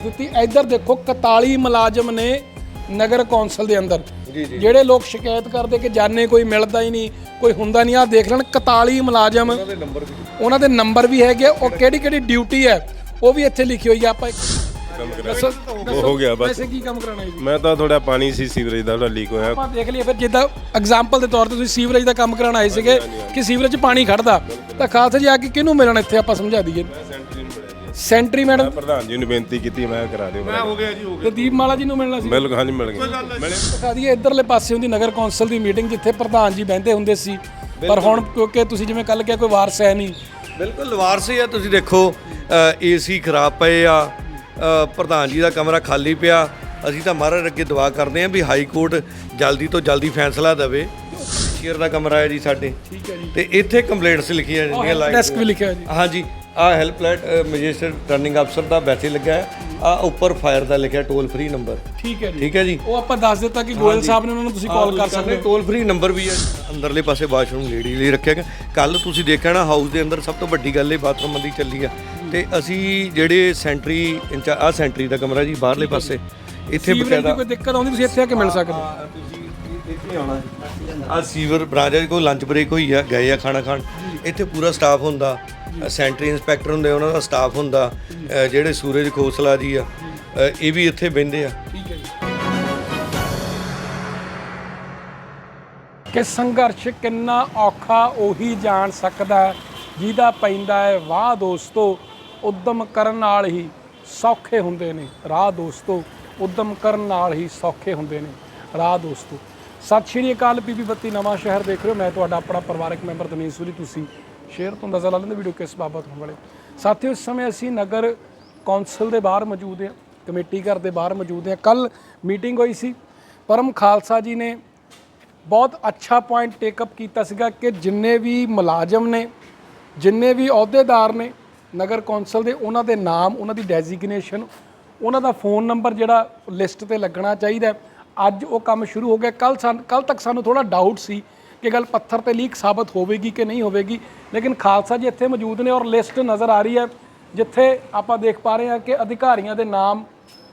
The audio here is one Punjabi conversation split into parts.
ਦਿੱਤੀ ਇੱਧਰ ਦੇਖੋ 41 ਮੁਲਾਜ਼ਮ ਨੇ ਨਗਰ ਕੌਂਸਲ ਦੇ ਅੰਦਰ। ਜਿਹੜੇ ਲੋਕ ਸ਼ਿਕਾਇਤ ਕਰਦੇ ਕਿ ਜਾਣੇ ਕੋਈ ਮਿਲਦਾ ਹੀ ਨਹੀਂ ਕੋਈ ਹੁੰਦਾ ਨਹੀਂ ਆ ਦੇਖ ਲੈਣ 41 ਮੁਲਾਜ਼ਮ ਉਹਨਾਂ ਦੇ ਨੰਬਰ ਵੀ ਹੈਗੇ ਉਹ ਕਿਹੜੀ ਕਿਹੜੀ ਡਿਊਟੀ ਹੈ ਉਹ ਵੀ ਇੱਥੇ ਲਿਖੀ ਹੋਈ ਆ ਆਪਾਂ ਇੱਕ ਕੰਮ ਦੱਸੋ ਉਹ ਹੋ ਗਿਆ ਬਸ। ਵੈਸੇ ਕੀ ਕੰਮ ਕਰਾਣਾ ਹੈ ਜੀ? ਮੈਂ ਤਾਂ ਥੋੜਾ ਪਾਣੀ ਸੀ ਸੀਵਰੇਜ ਦਾ ਥੋੜਾ ਲੀਕ ਹੋਇਆ। ਆਪਾਂ ਦੇਖ ਲਈਏ ਫਿਰ ਜਿੱਦਾਂ ਐਗਜ਼ਾਮਪਲ ਦੇ ਤੌਰ ਤੇ ਤੁਸੀਂ ਸੀਵਰੇਜ ਦਾ ਕੰਮ ਕਰਾਉਣ ਆਏ ਸੀਗੇ ਕਿ ਸੀਵਰੇਜ 'ਚ ਪਾਣੀ ਖੜਦਾ ਤਾਂ ਖਾਲਸਾ ਜੀ ਆ ਕੇ ਕਿਹਨੂੰ ਮਿਲਣ ਇੱਥੇ ਆਪਾਂ ਸਮਝਾ ਦਈਏ। Sanitary madam. ਪ੍ਰਧਾਨ ਜੀ ਨੂੰ ਬੇਨਤੀ ਕੀਤੀ ਮੈਂ ਕਰਾ ਦਿਓ। ਮੈਂ ਹੋ ਗਿਆ ਜੀ ਤੇ ਦੀਪਮਾਲਾ ਜੀ ਨੂੰ ਮਿਲਣਾ ਸੀ। ਬਿਲਕੁਲ ਹਾਂਜੀ ਮਿਲ ਗਏ। ਮਿਲੇ। ਦਿਖਾ ਦਈਏ ਇਧਰਲੇ ਪਾਸੇ ਹੁੰਦੀ ਨਗਰ ਕੌਂਸਲ ਦੀ ਮੀਟਿੰਗ ਜਿੱਥੇ ਪ੍ਰਧਾਨ ਜੀ ਬਹਿੰਦੇ ਹੁੰਦੇ ਸੀ। ਪਰ ਹੁਣ ਕਿਉਂਕਿ ਤੁਸੀਂ ਜਿਵੇਂ ਕੱਲ ਕਿਹਾ ਕੋਈ ਵਾਰਸ ਹੈ ਨਹੀਂ। ਬਿਲਕੁਲ ਲਵਾਰਸ ਹੀ ਆ। ਤੁਸੀਂ ਦੇਖੋ ਏਸੀ ਖਰਾਬ ਪਏ ਆ ਪ੍ਰਧਾਨ ਜੀ ਦਾ ਕਮਰਾ ਖਾਲੀ ਪਿਆ। ਅਸੀਂ ਤਾਂ ਮਹਾਰਾਜ ਅੱਗੇ ਦੁਆ ਕਰਦੇ ਆਂ ਵੀ ਹਾਈ ਕੋਰਟ ਜਲਦੀ ਤੋਂ ਜਲਦੀ ਫੈਸਲਾ ਦੇਵੇ। ਸ਼ੇਰ ਦਾ ਕਮਰਾ ਹੈ ਜੀ ਸਾਡੇ। ਠੀਕ ਹੈ ਜੀ। ਤੇ ਇੱਥੇ ਕੰਪਲੇਂਟਸ ਲਿਖੀਆਂ ਜਾਂਦੀਆਂ ਲਾਈਨ ਡੈਸਕ ਵੀ ਲਿਖਿਆ ਜੀ। ਹਾਂਜੀ। ਆ ਹੈਲਪਲਾਈਨ ਮੈਜਿਸਟਰ ਟਰਨਿੰਗ ਅਫਸਰ ਦਾ ਵੈਸੇ ਲੱਗਾ ਹੈ। ਆ ਉੱਪਰ ਫਾਇਰ ਦਾ ਲਿਖਿਆ ਟੋਲ ਫ੍ਰੀ ਨੰਬਰ ਠੀਕ ਹੈ ਜੀ। ਠੀਕ ਹੈ ਜੀ? ਉਹ ਆਪਾਂ ਦੱਸ ਦਿੱਤਾ ਕਿ ਗੋਇਲ ਸਾਹਿਬ ਨੇ ਉਹਨਾਂ ਨੂੰ ਤੁਸੀਂ ਕਾਲ ਕਰ ਸਕਦੇ ਹੋ। ਟੋਲ ਫ੍ਰੀ ਨੰਬਰ ਵੀ ਹੈ। ਅੰਦਰਲੇ ਪਾਸੇ ਵਾਸ਼ਰੂਮ ਲੇਡੀ ਲਈ ਰੱਖਿਆ ਗਿਆ। ਕੱਲ ਤੁਸੀਂ ਦੇਖਿਆ ਨਾ ਹਾਊਸ ਦੇ ਅੰਦਰ ਸਭ ਤੋਂ ਵੱਡੀ ਗੱਲ ਇਹ ਬਾਥਰੂਮ ਦੀ ਚੱਲੀ ਆ। ਤੇ ਅਸੀਂ ਜਿਹੜੇ ਸੈਂਟਰੀ ਆ ਸੈਂਟਰੀ ਦਾ ਕਮਰਾ ਜੀ ਬਾਹਰਲੇ ਪਾਸੇ। ਇੱਥੇ ਬਕਾਇਦਾ ਕੋਈ ਦਿੱਕਤ ਆਉਂਦੀ ਤੁਸੀਂ ਇੱਥੇ ਆ ਕੇ ਮਿਲ ਸਕਦੇ ਹੋ। ਤੁਸੀਂ ਇੱਥੇ ਆਉਣਾ ਆ ਸੀਵਰ ਬ੍ਰਾਂਚ ਕੋਈ ਲੰਚ ਬ੍ਰੇਕ ਹੋਈ ਆ ਗਏ ਆ ਖਾਣਾ ਖਾਣ। ਇੱਥੇ ਪੂਰਾ ਸਟਾਫ ਹੁੰਦਾ। ਸੈਂਟਰੀ ਇੰਸਪੈਕਟਰ ਹੁੰਦੇ, ਉਹਨਾਂ ਦਾ ਸਟਾਫ ਹੁੰਦਾ ਜਿਹੜੇ ਸੂਰਜ ਖੋਸਲਾ ਜੀ ਆ ਇਹ ਵੀ ਇੱਥੇ ਬਹਿੰਦੇ ਆ। ਠੀਕ ਹੈ ਜੀ। ਕਿ ਸੰਘਰਸ਼ ਕਿੰਨਾ ਔਖਾ ਉਹੀ ਜਾਣ ਸਕਦਾ ਜਿਹਦਾ ਪੈਂਦਾ ਹੈ, ਵਾਹ ਦੋਸਤੋ, ਉਦਮ ਕਰਨ ਨਾਲ ਹੀ ਸੌਖੇ ਹੁੰਦੇ ਨੇ। ਰਾਹ ਦੋਸਤੋ, ਉਦਮ ਕਰਨ ਨਾਲ ਹੀ ਸੌਖੇ ਹੁੰਦੇ ਨੇ। ਰਾਹ ਦੋਸਤੋ। ਸਤਿ ਸ਼੍ਰੀ ਅਕਾਲ ਬੀਬੀ ਬੱਤੀ ਨਵਾਂ ਸ਼ਹਿਰ ਦੇਖ ਰਹੇ ਹੋ। ਮੈਂ ਤੁਹਾਡਾ ਆਪਣਾ ਪਰਿਵਾਰਕ ਮੈਂਬਰ ਦਨੀਸ਼ ਸੂਰੀ, ਤੁਸੀਂ ਸ਼ੇਅਰ ਤੋਂ ਅੰਦਾਜ਼ਾ ਲਾ ਲੈਂਦੇ ਵੀਡੀਓ ਕਿਸ ਬਾਬਤ ਹੋਣ ਵਾਲੇ। ਸਾਥੀਓ, ਇਸ ਸਮੇਂ ਅਸੀਂ ਨਗਰ ਕੌਂਸਲ ਦੇ ਬਾਹਰ ਮੌਜੂਦ ਹਾਂ, ਕਮੇਟੀ ਘਰ ਦੇ ਬਾਹਰ ਮੌਜੂਦ ਹਾਂ। ਕੱਲ ਮੀਟਿੰਗ ਹੋਈ ਸੀ। ਪਰਮ ਖਾਲਸਾ ਜੀ ਨੇ ਬਹੁਤ ਅੱਛਾ ਪੁਆਇੰਟ ਟੇਕ ਅਪ ਕੀਤਾ ਸੀਗਾ ਕਿ ਜਿੰਨੇ ਵੀ ਮੁਲਾਜ਼ਮ ਨੇ, ਜਿੰਨੇ ਵੀ ਅਹੁਦੇਦਾਰ ਨੇ ਨਗਰ ਕੌਂਸਲ ਦੇ, ਉਹਨਾਂ ਦੇ ਨਾਮ, ਉਹਨਾਂ ਦੀ ਡੈਜ਼ਿਗਨੇਸ਼ਨ ਉਹਨਾਂ ਦਾ ਫੋਨ ਨੰਬਰ ਜਿਹੜਾ ਲਿਸਟ ਤੇ ਲੱਗਣਾ ਚਾਹੀਦਾ ਅੱਜ ਉਹ ਕੰਮ ਸ਼ੁਰੂ ਹੋ ਗਿਆ। ਕੱਲ ਕੱਲ ਤੱਕ ਸਾਨੂੰ ਥੋੜਾ ਡਾਊਟ ਸੀ ਕਿ ਗੱਲ ਪੱਥਰ ਤੇ ਲੀਕ ਸਾਬਤ ਹੋਵੇਗੀ ਕਿ ਨਹੀਂ ਹੋਵੇਗੀ। ਲੇਕਿਨ ਖਾਲਸਾ ਜੀ ਇੱਥੇ ਮੌਜੂਦ ਨੇ ਔਰ ਲਿਸਟ ਨਜ਼ਰ ਆ ਰਹੀ ਹੈ, ਜਿੱਥੇ ਆਪਾਂ ਦੇਖ ਪਾ ਰਹੇ ਹਾਂ ਕਿ ਅਧਿਕਾਰੀਆਂ ਦੇ ਨਾਮ,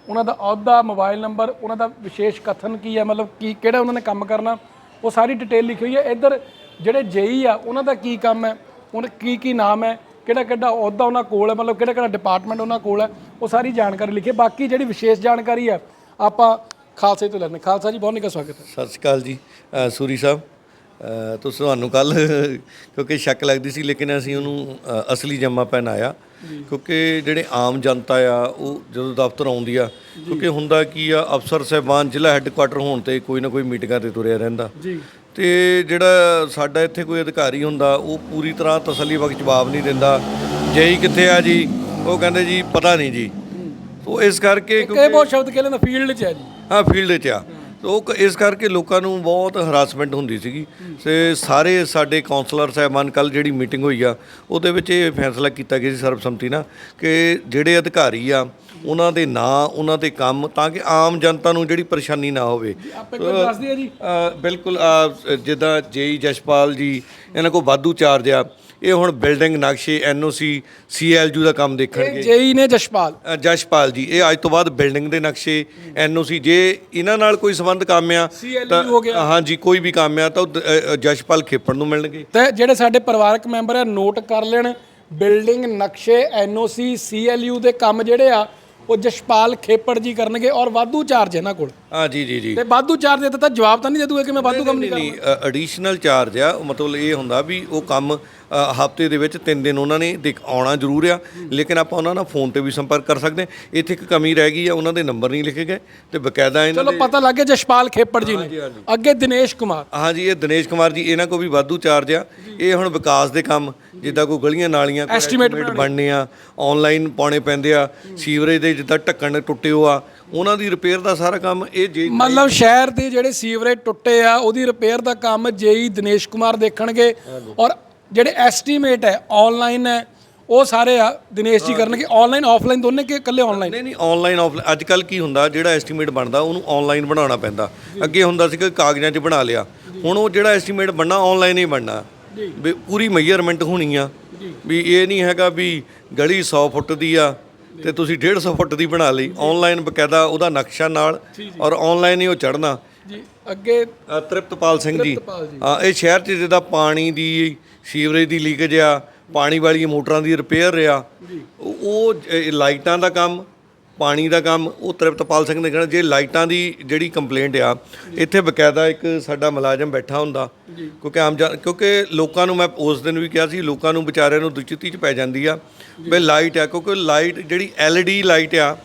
ਉਹਨਾਂ ਦਾ ਅਹੁਦਾ, ਮੋਬਾਈਲ ਨੰਬਰ, ਉਹਨਾਂ ਦਾ ਵਿਸ਼ੇਸ਼ ਕਥਨ ਕੀ ਹੈ, ਮਤਲਬ ਕੀ, ਕਿਹੜਾ ਉਹਨਾਂ ਨੇ ਕੰਮ ਕਰਨਾ, ਉਹ ਸਾਰੀ ਡਿਟੇਲ ਲਿਖੀ ਹੋਈ ਹੈ। ਇੱਧਰ ਜਿਹੜੇ ਜੇਈ ਆ, ਉਹਨਾਂ ਦਾ ਕੀ ਕੰਮ ਹੈ ਉਹਨਾਂ ਕੀ ਕੀ ਨਾਮ ਹੈ, ਕਿਹੜਾ ਕਿਹੜਾ ਅਹੁਦਾ ਉਹਨਾਂ ਕੋਲ ਹੈ, ਮਤਲਬ ਕਿਹੜਾ ਕਿਹੜਾ ਡਿਪਾਰਟਮੈਂਟ ਉਹਨਾਂ ਕੋਲ ਹੈ, ਉਹ ਸਾਰੀ ਜਾਣਕਾਰੀ ਲਿਖੀ ਹੈ। ਬਾਕੀ ਜਿਹੜੀ ਵਿਸ਼ੇਸ਼ ਜਾਣਕਾਰੀ ਹੈ, ਆਪਾਂ ਖਾਲਸੇ ਤੋਂ ਲੈਣੇ ਖਾਲਸਾ ਜੀ, ਬਹੁਤ ਨਿੱਘਾ ਸਵਾਗਤ ਹੈ। ਸਤਿ ਸ਼੍ਰੀ ਅਕਾਲ ਜੀ। ਸੂਰੀ ਸਾਹਿਬ ਤੁਸੀਂ ਤੁਹਾਨੂੰ ਕੱਲ ਕਿਉਂਕਿ ਸ਼ੱਕ ਲੱਗਦੀ ਸੀ ਲੇਕਿਨ ਅਸੀਂ ਉਹਨੂੰ ਅਸਲੀ ਜੰਮਾ ਪਹਿਨਾਇਆ ਕਿਉਂਕਿ ਜਿਹੜੇ ਆਮ ਜਨਤਾ ਆ ਉਹ ਜਦੋਂ ਦਫ਼ਤਰ ਆਉਂਦੀ ਆ ਕਿਉਂਕਿ ਹੁੰਦਾ ਕੀ ਆ ਅਫਸਰ ਸਹਿਬਾਨ ਜ਼ਿਲ੍ਹਾ ਹੈੱਡਕੁਆਟਰ ਹੋਣ ਤੇ ਕੋਈ ਨਾ ਕੋਈ ਮੀਟਿੰਗਾਂ ਤੇ ਤੁਰਿਆ ਰਹਿੰਦਾ। ਜੀ। ਤੇ ਜਿਹੜਾ ਸਾਡਾ ਇੱਥੇ ਕੋਈ ਅਧਿਕਾਰੀ ਹੁੰਦਾ ਉਹ ਪੂਰੀ ਤਰ੍ਹਾਂ ਤਸੱਲੀ ਬਖਸ਼ ਜਵਾਬ ਨਹੀਂ ਦਿੰਦਾ। ਜੇਈ ਕਿੱਥੇ ਆ ਜੀ? ਉਹ ਕਹਿੰਦੇ ਜੀ ਪਤਾ ਨਹੀਂ ਜੀ। ਤੋ ਇਸ ਕਰਕੇ ਇਹ ਬਹੁਤ ਸ਼ਬਦ ਕਹਿੰਦੇ ਫੀਲਡ 'ਚ ਹੈ ਜੀ। ਹਾਂ ਫੀਲਡ 'ਚ ਆ। ਤੋ ਉਹ ਕ- ਇਸ ਕਰਕੇ ਲੋਕਾਂ ਨੂੰ ਬਹੁਤ ਹਰਾਸਮੈਂਟ ਹੁੰਦੀ ਸੀਗੀ। ਤੇ ਸਾਰੇ ਸਾਡੇ ਕਾਉਂਸਲਰ ਸਾਹਿਬਾਨ ਕੱਲ ਜਿਹੜੀ ਮੀਟਿੰਗ ਹੋਈ ਆ ਉਹਦੇ ਵਿੱਚ ਇਹ ਫੈਸਲਾ ਕੀਤਾ ਗਿਆ ਸੀ ਸਰਬਸੰਮਤੀ ਨਾਲ ਕਿ ਜਿਹੜੇ ਅਧਿਕਾਰੀ ਆ ਉਹਨਾਂ ਦੇ ਨਾਂ ਉਹਨਾਂ ਦੇ ਕੰਮ ਤਾਂ ਕਿ ਆਮ ਜਨਤਾ ਨੂੰ ਜਿਹੜੀ ਪਰੇਸ਼ਾਨੀ ਨਾ ਹੋਵੇ। ਆਪਾਂ ਜੀ। ਬਿਲਕੁਲ ਜਿੱਦਾਂ ਜੇਈ ਜਸ਼ਪਾਲ ਜੀ ਇਹਨਾਂ ਕੋਲ ਵਾਧੂ ਚਾਰਜ ਆ। ਇਹ ਹੁਣ ਬਿਲਡਿੰਗ ਨਕਸ਼ੇ ਐਨਓਸੀ ਸੀਐਲਯੂ ਦਾ ਕੰਮ ਦੇਖਣਗੇ। ਜੇਈ ਨੇ ਜਸ਼ਪਾਲ। ਅ, ਜਸ਼ਪਾਲ ਜੀ ਇਹ ਅੱਜ ਤੋਂ ਬਾਅਦ ਬਿਲਡਿੰਗ ਦੇ ਨਕਸ਼ੇ ਐਨਓਸੀ ਜੇ ਇਹਨਾਂ ਨਾਲ ਕੋਈ ਸੰਬੰਧ ਕੰਮ ਆ CLU ਹੋ ਗਿਆ। ਹਾਂਜੀ ਕੋਈ ਵੀ ਕੰਮ ਆ ਤਾਂ ਉਹ ਦ- ਅ, ਅ, ਜਸ਼ਪਾਲ ਖੇਪਣ ਨੂੰ ਮਿਲਣਗੇ। ਤੇ ਜਿਹੜੇ ਸਾਡੇ ਪਰਿਵਾਰਕ ਮੈਂਬਰ ਆ ਨੋਟ ਕਰ ਲੈਣ ਬਿਲਡਿੰਗ ਨਕਸ਼ੇ ਐਨਓਸੀ ਸੀਐਲਯੂ ਦੇ ਕੰਮ ਜਿਹੜੇ ਆ ਉਹ ਜਸ਼ਪਾਲ ਖੇਪੜ ਜੀ ਕਰਨਗੇ ਔਰ ਵਾਧੂ ਚਾਰਜ ਇਹਨਾਂ ਕੋਲ। ਹਾਂ ਜੀ ਜੀ ਜੀ। ਤੇ ਵਾਧੂ ਚਾਰਜ ਦਿੱਤਾ ਜਵਾਬ ਤਾਂ ਨਹੀਂ ਦੇ ਦੂਗਾ ਕਿ ਮੈਂ ਵਾਧੂ ਕੰਮ ਨਹੀਂ ਨਹੀਂ ਐਡੀਸ਼ਨਲ ਚਾਰਜ ਆ ਉਹ ਮਤਲਬ ਇਹ ਹੁੰਦਾ ਵੀ ਉਹ ਕੰਮ ਹਫ਼ਤੇ ਦੇ ਵਿੱਚ 3 ਦਿਨ ਉਹਨਾਂ ਨੇ ਦੇਖ ਆਉਣਾ ਜ਼ਰੂਰ ਆ ਲੇਕਿਨ ਆਪਾਂ ਉਹਨਾਂ ਨਾਲ ਫੋਨ ਤੇ ਵੀ ਸੰਪਰਕ ਕਰ ਸਕਦੇ ਹਾਂ। ਇੱਥੇ ਇੱਕ ਕਮੀ ਰਹਿ ਗਈ ਆ ਉਹਨਾਂ ਦੇ ਨੰਬਰ ਨਹੀਂ ਲਿਖੇ ਗਏ ਤੇ ਬਕਾਇਦਾ ਇਹਨਾਂ ਚਲੋ ਪਤਾ ਲੱਗ ਗਿਆ ਜਸ਼ਪਾਲ ਖੇਪੜ ਜੀ ਨੇ। ਅੱਗੇ ਦਿਨੇਸ਼ ਕੁਮਾਰ। ਹਾਂਜੀ ਇਹ ਦਿਨੇਸ਼ ਕੁਮਾਰ ਜੀ ਇਹਨਾਂ ਕੋ ਵੀ ਵਾਧੂ ਚਾਰਜ ਆ। ਇਹ ਹੁਣ ਵਿਕਾਸ ਦੇ ਕੰਮ ਜਿੱਦਾਂ ਕੋਈ ਗਲੀਆਂ ਨਾਲੀਆਂ estimate ਬਣਨੇ ਆ ਆਨਲਾਈਨ ਪਾਉਣੇ ਪੈਂਦੇ ਆ। ਸੀਵਰੇਜ ਦੇ ਜਿੱਦਾਂ ਢੱਕਣ ਟੁੱਟੇ ਹੋ ਆ ਉਹਨਾਂ ਦੀ ਰਿਪੇਅਰ ਦਾ ਸਾਰਾ ਕੰਮ ਇਹ ਜੇ ਮਤਲਬ ਸ਼ਹਿਰ ਦੇ ਜਿਹੜੇ ਸੀਵਰੇਜ ਟੁੱਟੇ ਆ ਉਹਦੀ ਰਿਪੇਅਰ ਦਾ ਕੰਮ ਜੇਈ ਦਿਨੇਸ਼ ਕੁਮਾਰ ਦੇਖਣਗੇ ਔਰ ਜਿਹੜੇ ਐਸਟੀਮੇਟ ਹੈ ਆਨਲਾਈਨ ਹੈ ਉਹ ਸਾਰੇ ਆ ਦਿਨੇਸ਼ ਜੀ ਕਰਨਗੇ। ਆਨਲਾਈਨ ਆਫਲਾਈਨ ਦੋਨੇ ਕਿ ਇਕੱਲੇ ਆਨਲਾਈਨ ਨਹੀਂ ਨਹੀਂ ਆਨਲਾਈਨ ਆਫਲਾਈਨ ਅੱਜ ਕੱਲ ਕੀ ਹੁੰਦਾ ਜਿਹੜਾ ਐਸਟੀਮੇਟ ਬਣਦਾ ਉਹਨੂੰ ਆਨਲਾਈਨ ਬਣਾਉਣਾ ਪੈਂਦਾ। ਅੱਗੇ ਹੁੰਦਾ ਸੀ ਕਿ ਕਾਗਜ਼ਾਂ 'ਚ ਬਣਾ ਲਿਆ। ਹੁਣ ਉਹ ਜਿਹੜਾ ਐਸਟੀਮੇਟ ਬਣਨਾ ਆਨਲਾਈਨ ਹੀ ਬਣਨਾ। ਵੀ ਪੂਰੀ ਮੈਜ਼ਰਮੈਂਟ ਹੋਣੀ ਆ। ਵੀ ਇਹ ਨਹੀਂ ਹੈਗਾ ਵੀ ਗਲੀ 100 ਫੁੱਟ ਦੀ ਆ ਤੇ ਤੁਸੀਂ 150 ਫੁੱਟ ਦੀ ਬਣਾ ਲਈ। ਆਨਲਾਈਨ ਬਕਾਇਦਾ ਉਹਦਾ ਨਕਸ਼ਾ ਨਾਲ ਔਰ ਆਨਲਾਈਨ ਹੀ ਉਹ ਚੜਨਾ ਜੀ ਅੱਗੇ ਤ੍ਰਿਪਤਪਾਲ ਸਿੰਘ ਜੀ। ਹਾਂ ਇਹ ਸ਼ਹਿਰ 'ਚ ਜਿੱਦਾਂ ਪਾਣੀ ਦੀ ਸੀਵਰੇਜ ਦੀ ਲੀਕੇਜ ਆ ਪਾਣੀ ਵਾਲੀਆਂ ਮੋਟਰਾਂ ਦੀ ਰਿਪੇਅਰ ਆ ਉਹ ਲਾਈਟਾਂ ਦਾ ਕੰਮ ਪਾਣੀ ਦਾ ਕੰਮ ਉਹ ਤ੍ਰਿਪਤਪਾਲ ਸਿੰਘ ਨੇ ਕਹਿਣਾ ਜੇ ਲਾਈਟਾਂ ਦੀ ਜਿਹੜੀ ਕੰਪਲੇਂਟ ਆ ਇੱਥੇ ਬਕਾਇਦਾ ਇੱਕ ਸਾਡਾ ਮੁਲਾਜ਼ਮ ਬੈਠਾ ਹੁੰਦਾ। ਕਿਉਂਕਿ ਆਮ ਕਿਉਂਕਿ ਲੋਕਾਂ ਨੂੰ ਮੈਂ ਉਸ ਦਿਨ ਵੀ ਕਿਹਾ ਸੀ ਲੋਕਾਂ ਨੂੰ ਵਿਚਾਰਿਆਂ ਨੂੰ ਦੁਚਿੱਤੀ ਚ ਪੈ ਜਾਂਦੀ ਆ ਵੀ ਲਾਈਟ ਆ ਕਿਉਂਕਿ ਲਾਈਟ ਜਿਹੜੀ ਐਲਈਡੀ ਲਾਈਟ ਆ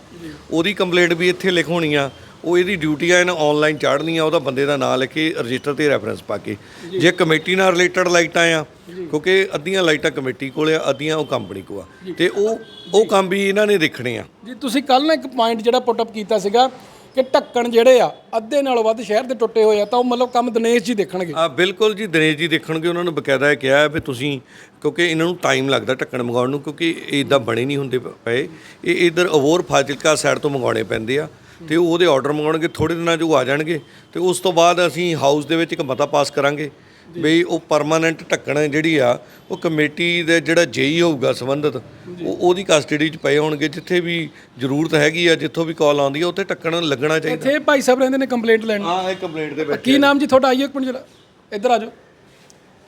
ਉਹਦੀ ਕੰਪਲੇਂਟ ਵੀ ਇੱਥੇ ਲਿਖਾਉਣੀ ਆ। ਉਹ ਇਹਦੀ ਡਿਊਟੀ ਆ ਇਹਨਾਂ ਆਨਲਾਈਨ ਚਾੜਨੀ ਆ ਉਹਦਾ ਬੰਦੇ ਦਾ ਨਾਮ ਲਿਖ ਕੇ ਰਜਿਸਟਰ ਤੇ ਰੈਫਰੈਂਸ ਪਾ ਕੇ। ਜੇ। ਕਮੇਟੀ ਨਾਲ ਰਿਲੇਟਡ ਲਾਈਟਾਂ ਆ ਕਿਉਂਕਿ ਅੱਧੀਆਂ ਲਾਈਟਾਂ ਕਮੇਟੀ ਕੋਲ ਆ ਅੱਧੀਆਂ ਉਹ ਕੰਪਨੀ ਕੋਲ ਆ। ਤੇ ਉਹ ਉਹ ਕੰਮ ਵੀ ਇਹਨਾਂ ਨੇ ਦੇਖਣੇ ਆ। ਜੀ ਤੁਸੀਂ ਕੱਲ ਨਾ ਇੱਕ ਪੁਆਇੰਟ ਜਿਹੜਾ ਪੁੱਟ ਅਪ ਕੀਤਾ ਸੀਗਾ ਕਿ ਢੱਕਣ ਜਿਹੜੇ ਆ ਅੱਧੇ ਨਾਲੋਂ ਵੱਧ ਸ਼ਹਿਰ ਦੇ ਟੁੱਟੇ ਹੋਏ ਆ ਤਾਂ ਉਹ ਮਤਲਬ ਕੰਮ ਦਿਨੇਸ਼ ਜੀ ਦੇਖਣਗੇ। ਆ ਬਿਲਕੁਲ ਜੀ ਦਿਨੇਸ਼ ਜੀ ਦੇਖਣਗੇ ਉਹਨਾਂ ਨੂੰ ਬਕਾਇਦਾ ਇਹ ਕਿਹਾ ਹੈ ਵੀ ਤੁਸੀਂ ਕਿਉਂਕਿ ਇਹਨਾਂ ਨੂੰ ਟਾਈਮ ਲੱਗਦਾ ਢੱਕਣ ਮੰਗਾਉਣ ਨੂੰ ਕਿਉਂਕਿ ਇਹ ਇਦਾਂ ਬਣੇ ਨਹੀਂ ਹੁੰਦੇ ਪਏ। ਇਹ ਇਧਰ ਅਵੋਰ ਫਾਜ਼ਿਲਕਾ ਸਾਈਡ ਤੋਂ ਮੰਗਾਉਣੇ ਪੈਂਦੇ ਆ। ਤੇ ਉਹ ਉਹਦੇ ਆਰਡਰ ਮੰਗਾਉਣਗੇ ਥੋੜੇ ਦਿਨਾਂ 'ਚ ਉਹ ਆ ਜਾਣਗੇ ਤੇ ਉਸ ਤੋਂ ਬਾਅਦ ਅਸੀਂ ਹਾਊਸ ਦੇ ਵਿੱਚ ਇੱਕ ਮਤਾ ਪਾਸ ਕਰਾਂਗੇ ਵੀ ਉਹ ਪਰਮਾਨੈਂਟ ਢੱਕਣ ਜਿਹੜੀ ਆ ਉਹ ਕਮੇਟੀ ਦੇ ਜਿਹੜਾ ਜੇਈ ਹੋਊਗਾ ਸੰਬੰਧਿਤ ਉਹ ਉਹਦੀ ਕਸਟਡੀ 'ਚ ਪਏ ਹੋਣਗੇ ਜਿੱਥੇ ਵੀ ਜ਼ਰੂਰਤ ਹੈਗੀ ਆ ਜਿੱਥੋਂ ਵੀ ਕਾਲ ਆਉਂਦੀ ਆ ਉੱਥੇ ਢੱਕਣ ਲੱਗਣਾ ਚਾਹੀਦਾ। ਇੱਥੇ ਭਾਈ ਸਾਹਿਬ ਰਹਿੰਦੇ ਨੇ ਕੰਪਲੇਂਟ ਲੈਣ। ਹਾਂ ਇਹ ਕੰਪਲੇਂਟ ਦੇ ਵਿੱਚ ਕੀ ਨਾਮ ਜੀ ਤੁਹਾਡਾ? ਆਈਓ ਇੱਕ ਮਿੰਟ ਜਰਾ। ਇੱਧਰ ਆ ਜਾਓ।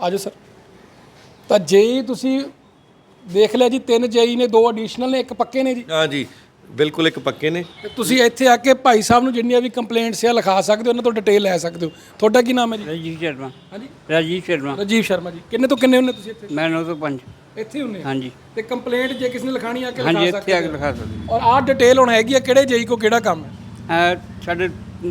ਆ ਜਾਓ ਸਰ। ਤਾਂ ਜੇਈ ਤੁਸੀਂ ਦੇਖ ਲਿਆ ਜੀ ਤਿੰਨ ਜੇਈ ਨੇ ਦੋ ਐਡੀਸ਼ਨਲ ਨੇ ਇੱਕ ਪੱਕੇ ਨੇ ਜੀ। ਹਾਂ ਜੀ। ਬਿਲਕੁਲ ਇੱਕ ਪੱਕੇ ਨੇ। ਤੇ ਤੁਸੀਂ ਇੱਥੇ ਆ ਕੇ ਭਾਈ ਸਾਹਿਬ ਨੂੰ ਜਿੰਨੀਆਂ ਵੀ ਕੰਪਲੇਂਟਸ ਆ ਲਿਖਾ ਸਕਦੇ ਹੋ ਉਹਨਾਂ ਤੋਂ ਡਿਟੇਲ ਲੈ ਸਕਦੇ ਹੋ। ਤੁਹਾਡਾ ਕੀ ਨਾਮ ਹੈ ਜੀ? ਰਾਜੀਵ ਸ਼ਰਮਾ। ਹਾਂਜੀ। ਰਾਜੀਵ ਸ਼ਰਮਾ। ਰਾਜੀਵ ਸ਼ਰਮਾ ਜੀ। ਕਿੰਨੇ ਤੋਂ ਕਿੰਨੇ ਹੁੰਨੇ ਤੁਸੀਂ ਇੱਥੇ? ਮੈਂ 9 ਤੋਂ 5 ਇੱਥੇ ਹੁੰਨੇ ਆ? ਹਾਂਜੀ। ਤੇ ਕੰਪਲੇਂਟ ਜੇ ਕਿਸੇ ਨੇ ਲਿਖਾਣੀ ਆ ਕੇ ਹਾਂਜੀ ਲਿਖਾ ਇੱਥੇ ਆ ਕੇ ਲਿਖਾ ਸਕਦੇ ਹੋ। ਔਰ ਆਹ ਡਿਟੇਲ ਹੁਣ ਹੈਗੀ ਆ ਕਿਹੜੇ ਜੇਈ ਕੋ ਕਿਹੜਾ ਕੰਮ ਹੈ? ਆ ਸਾਡੇ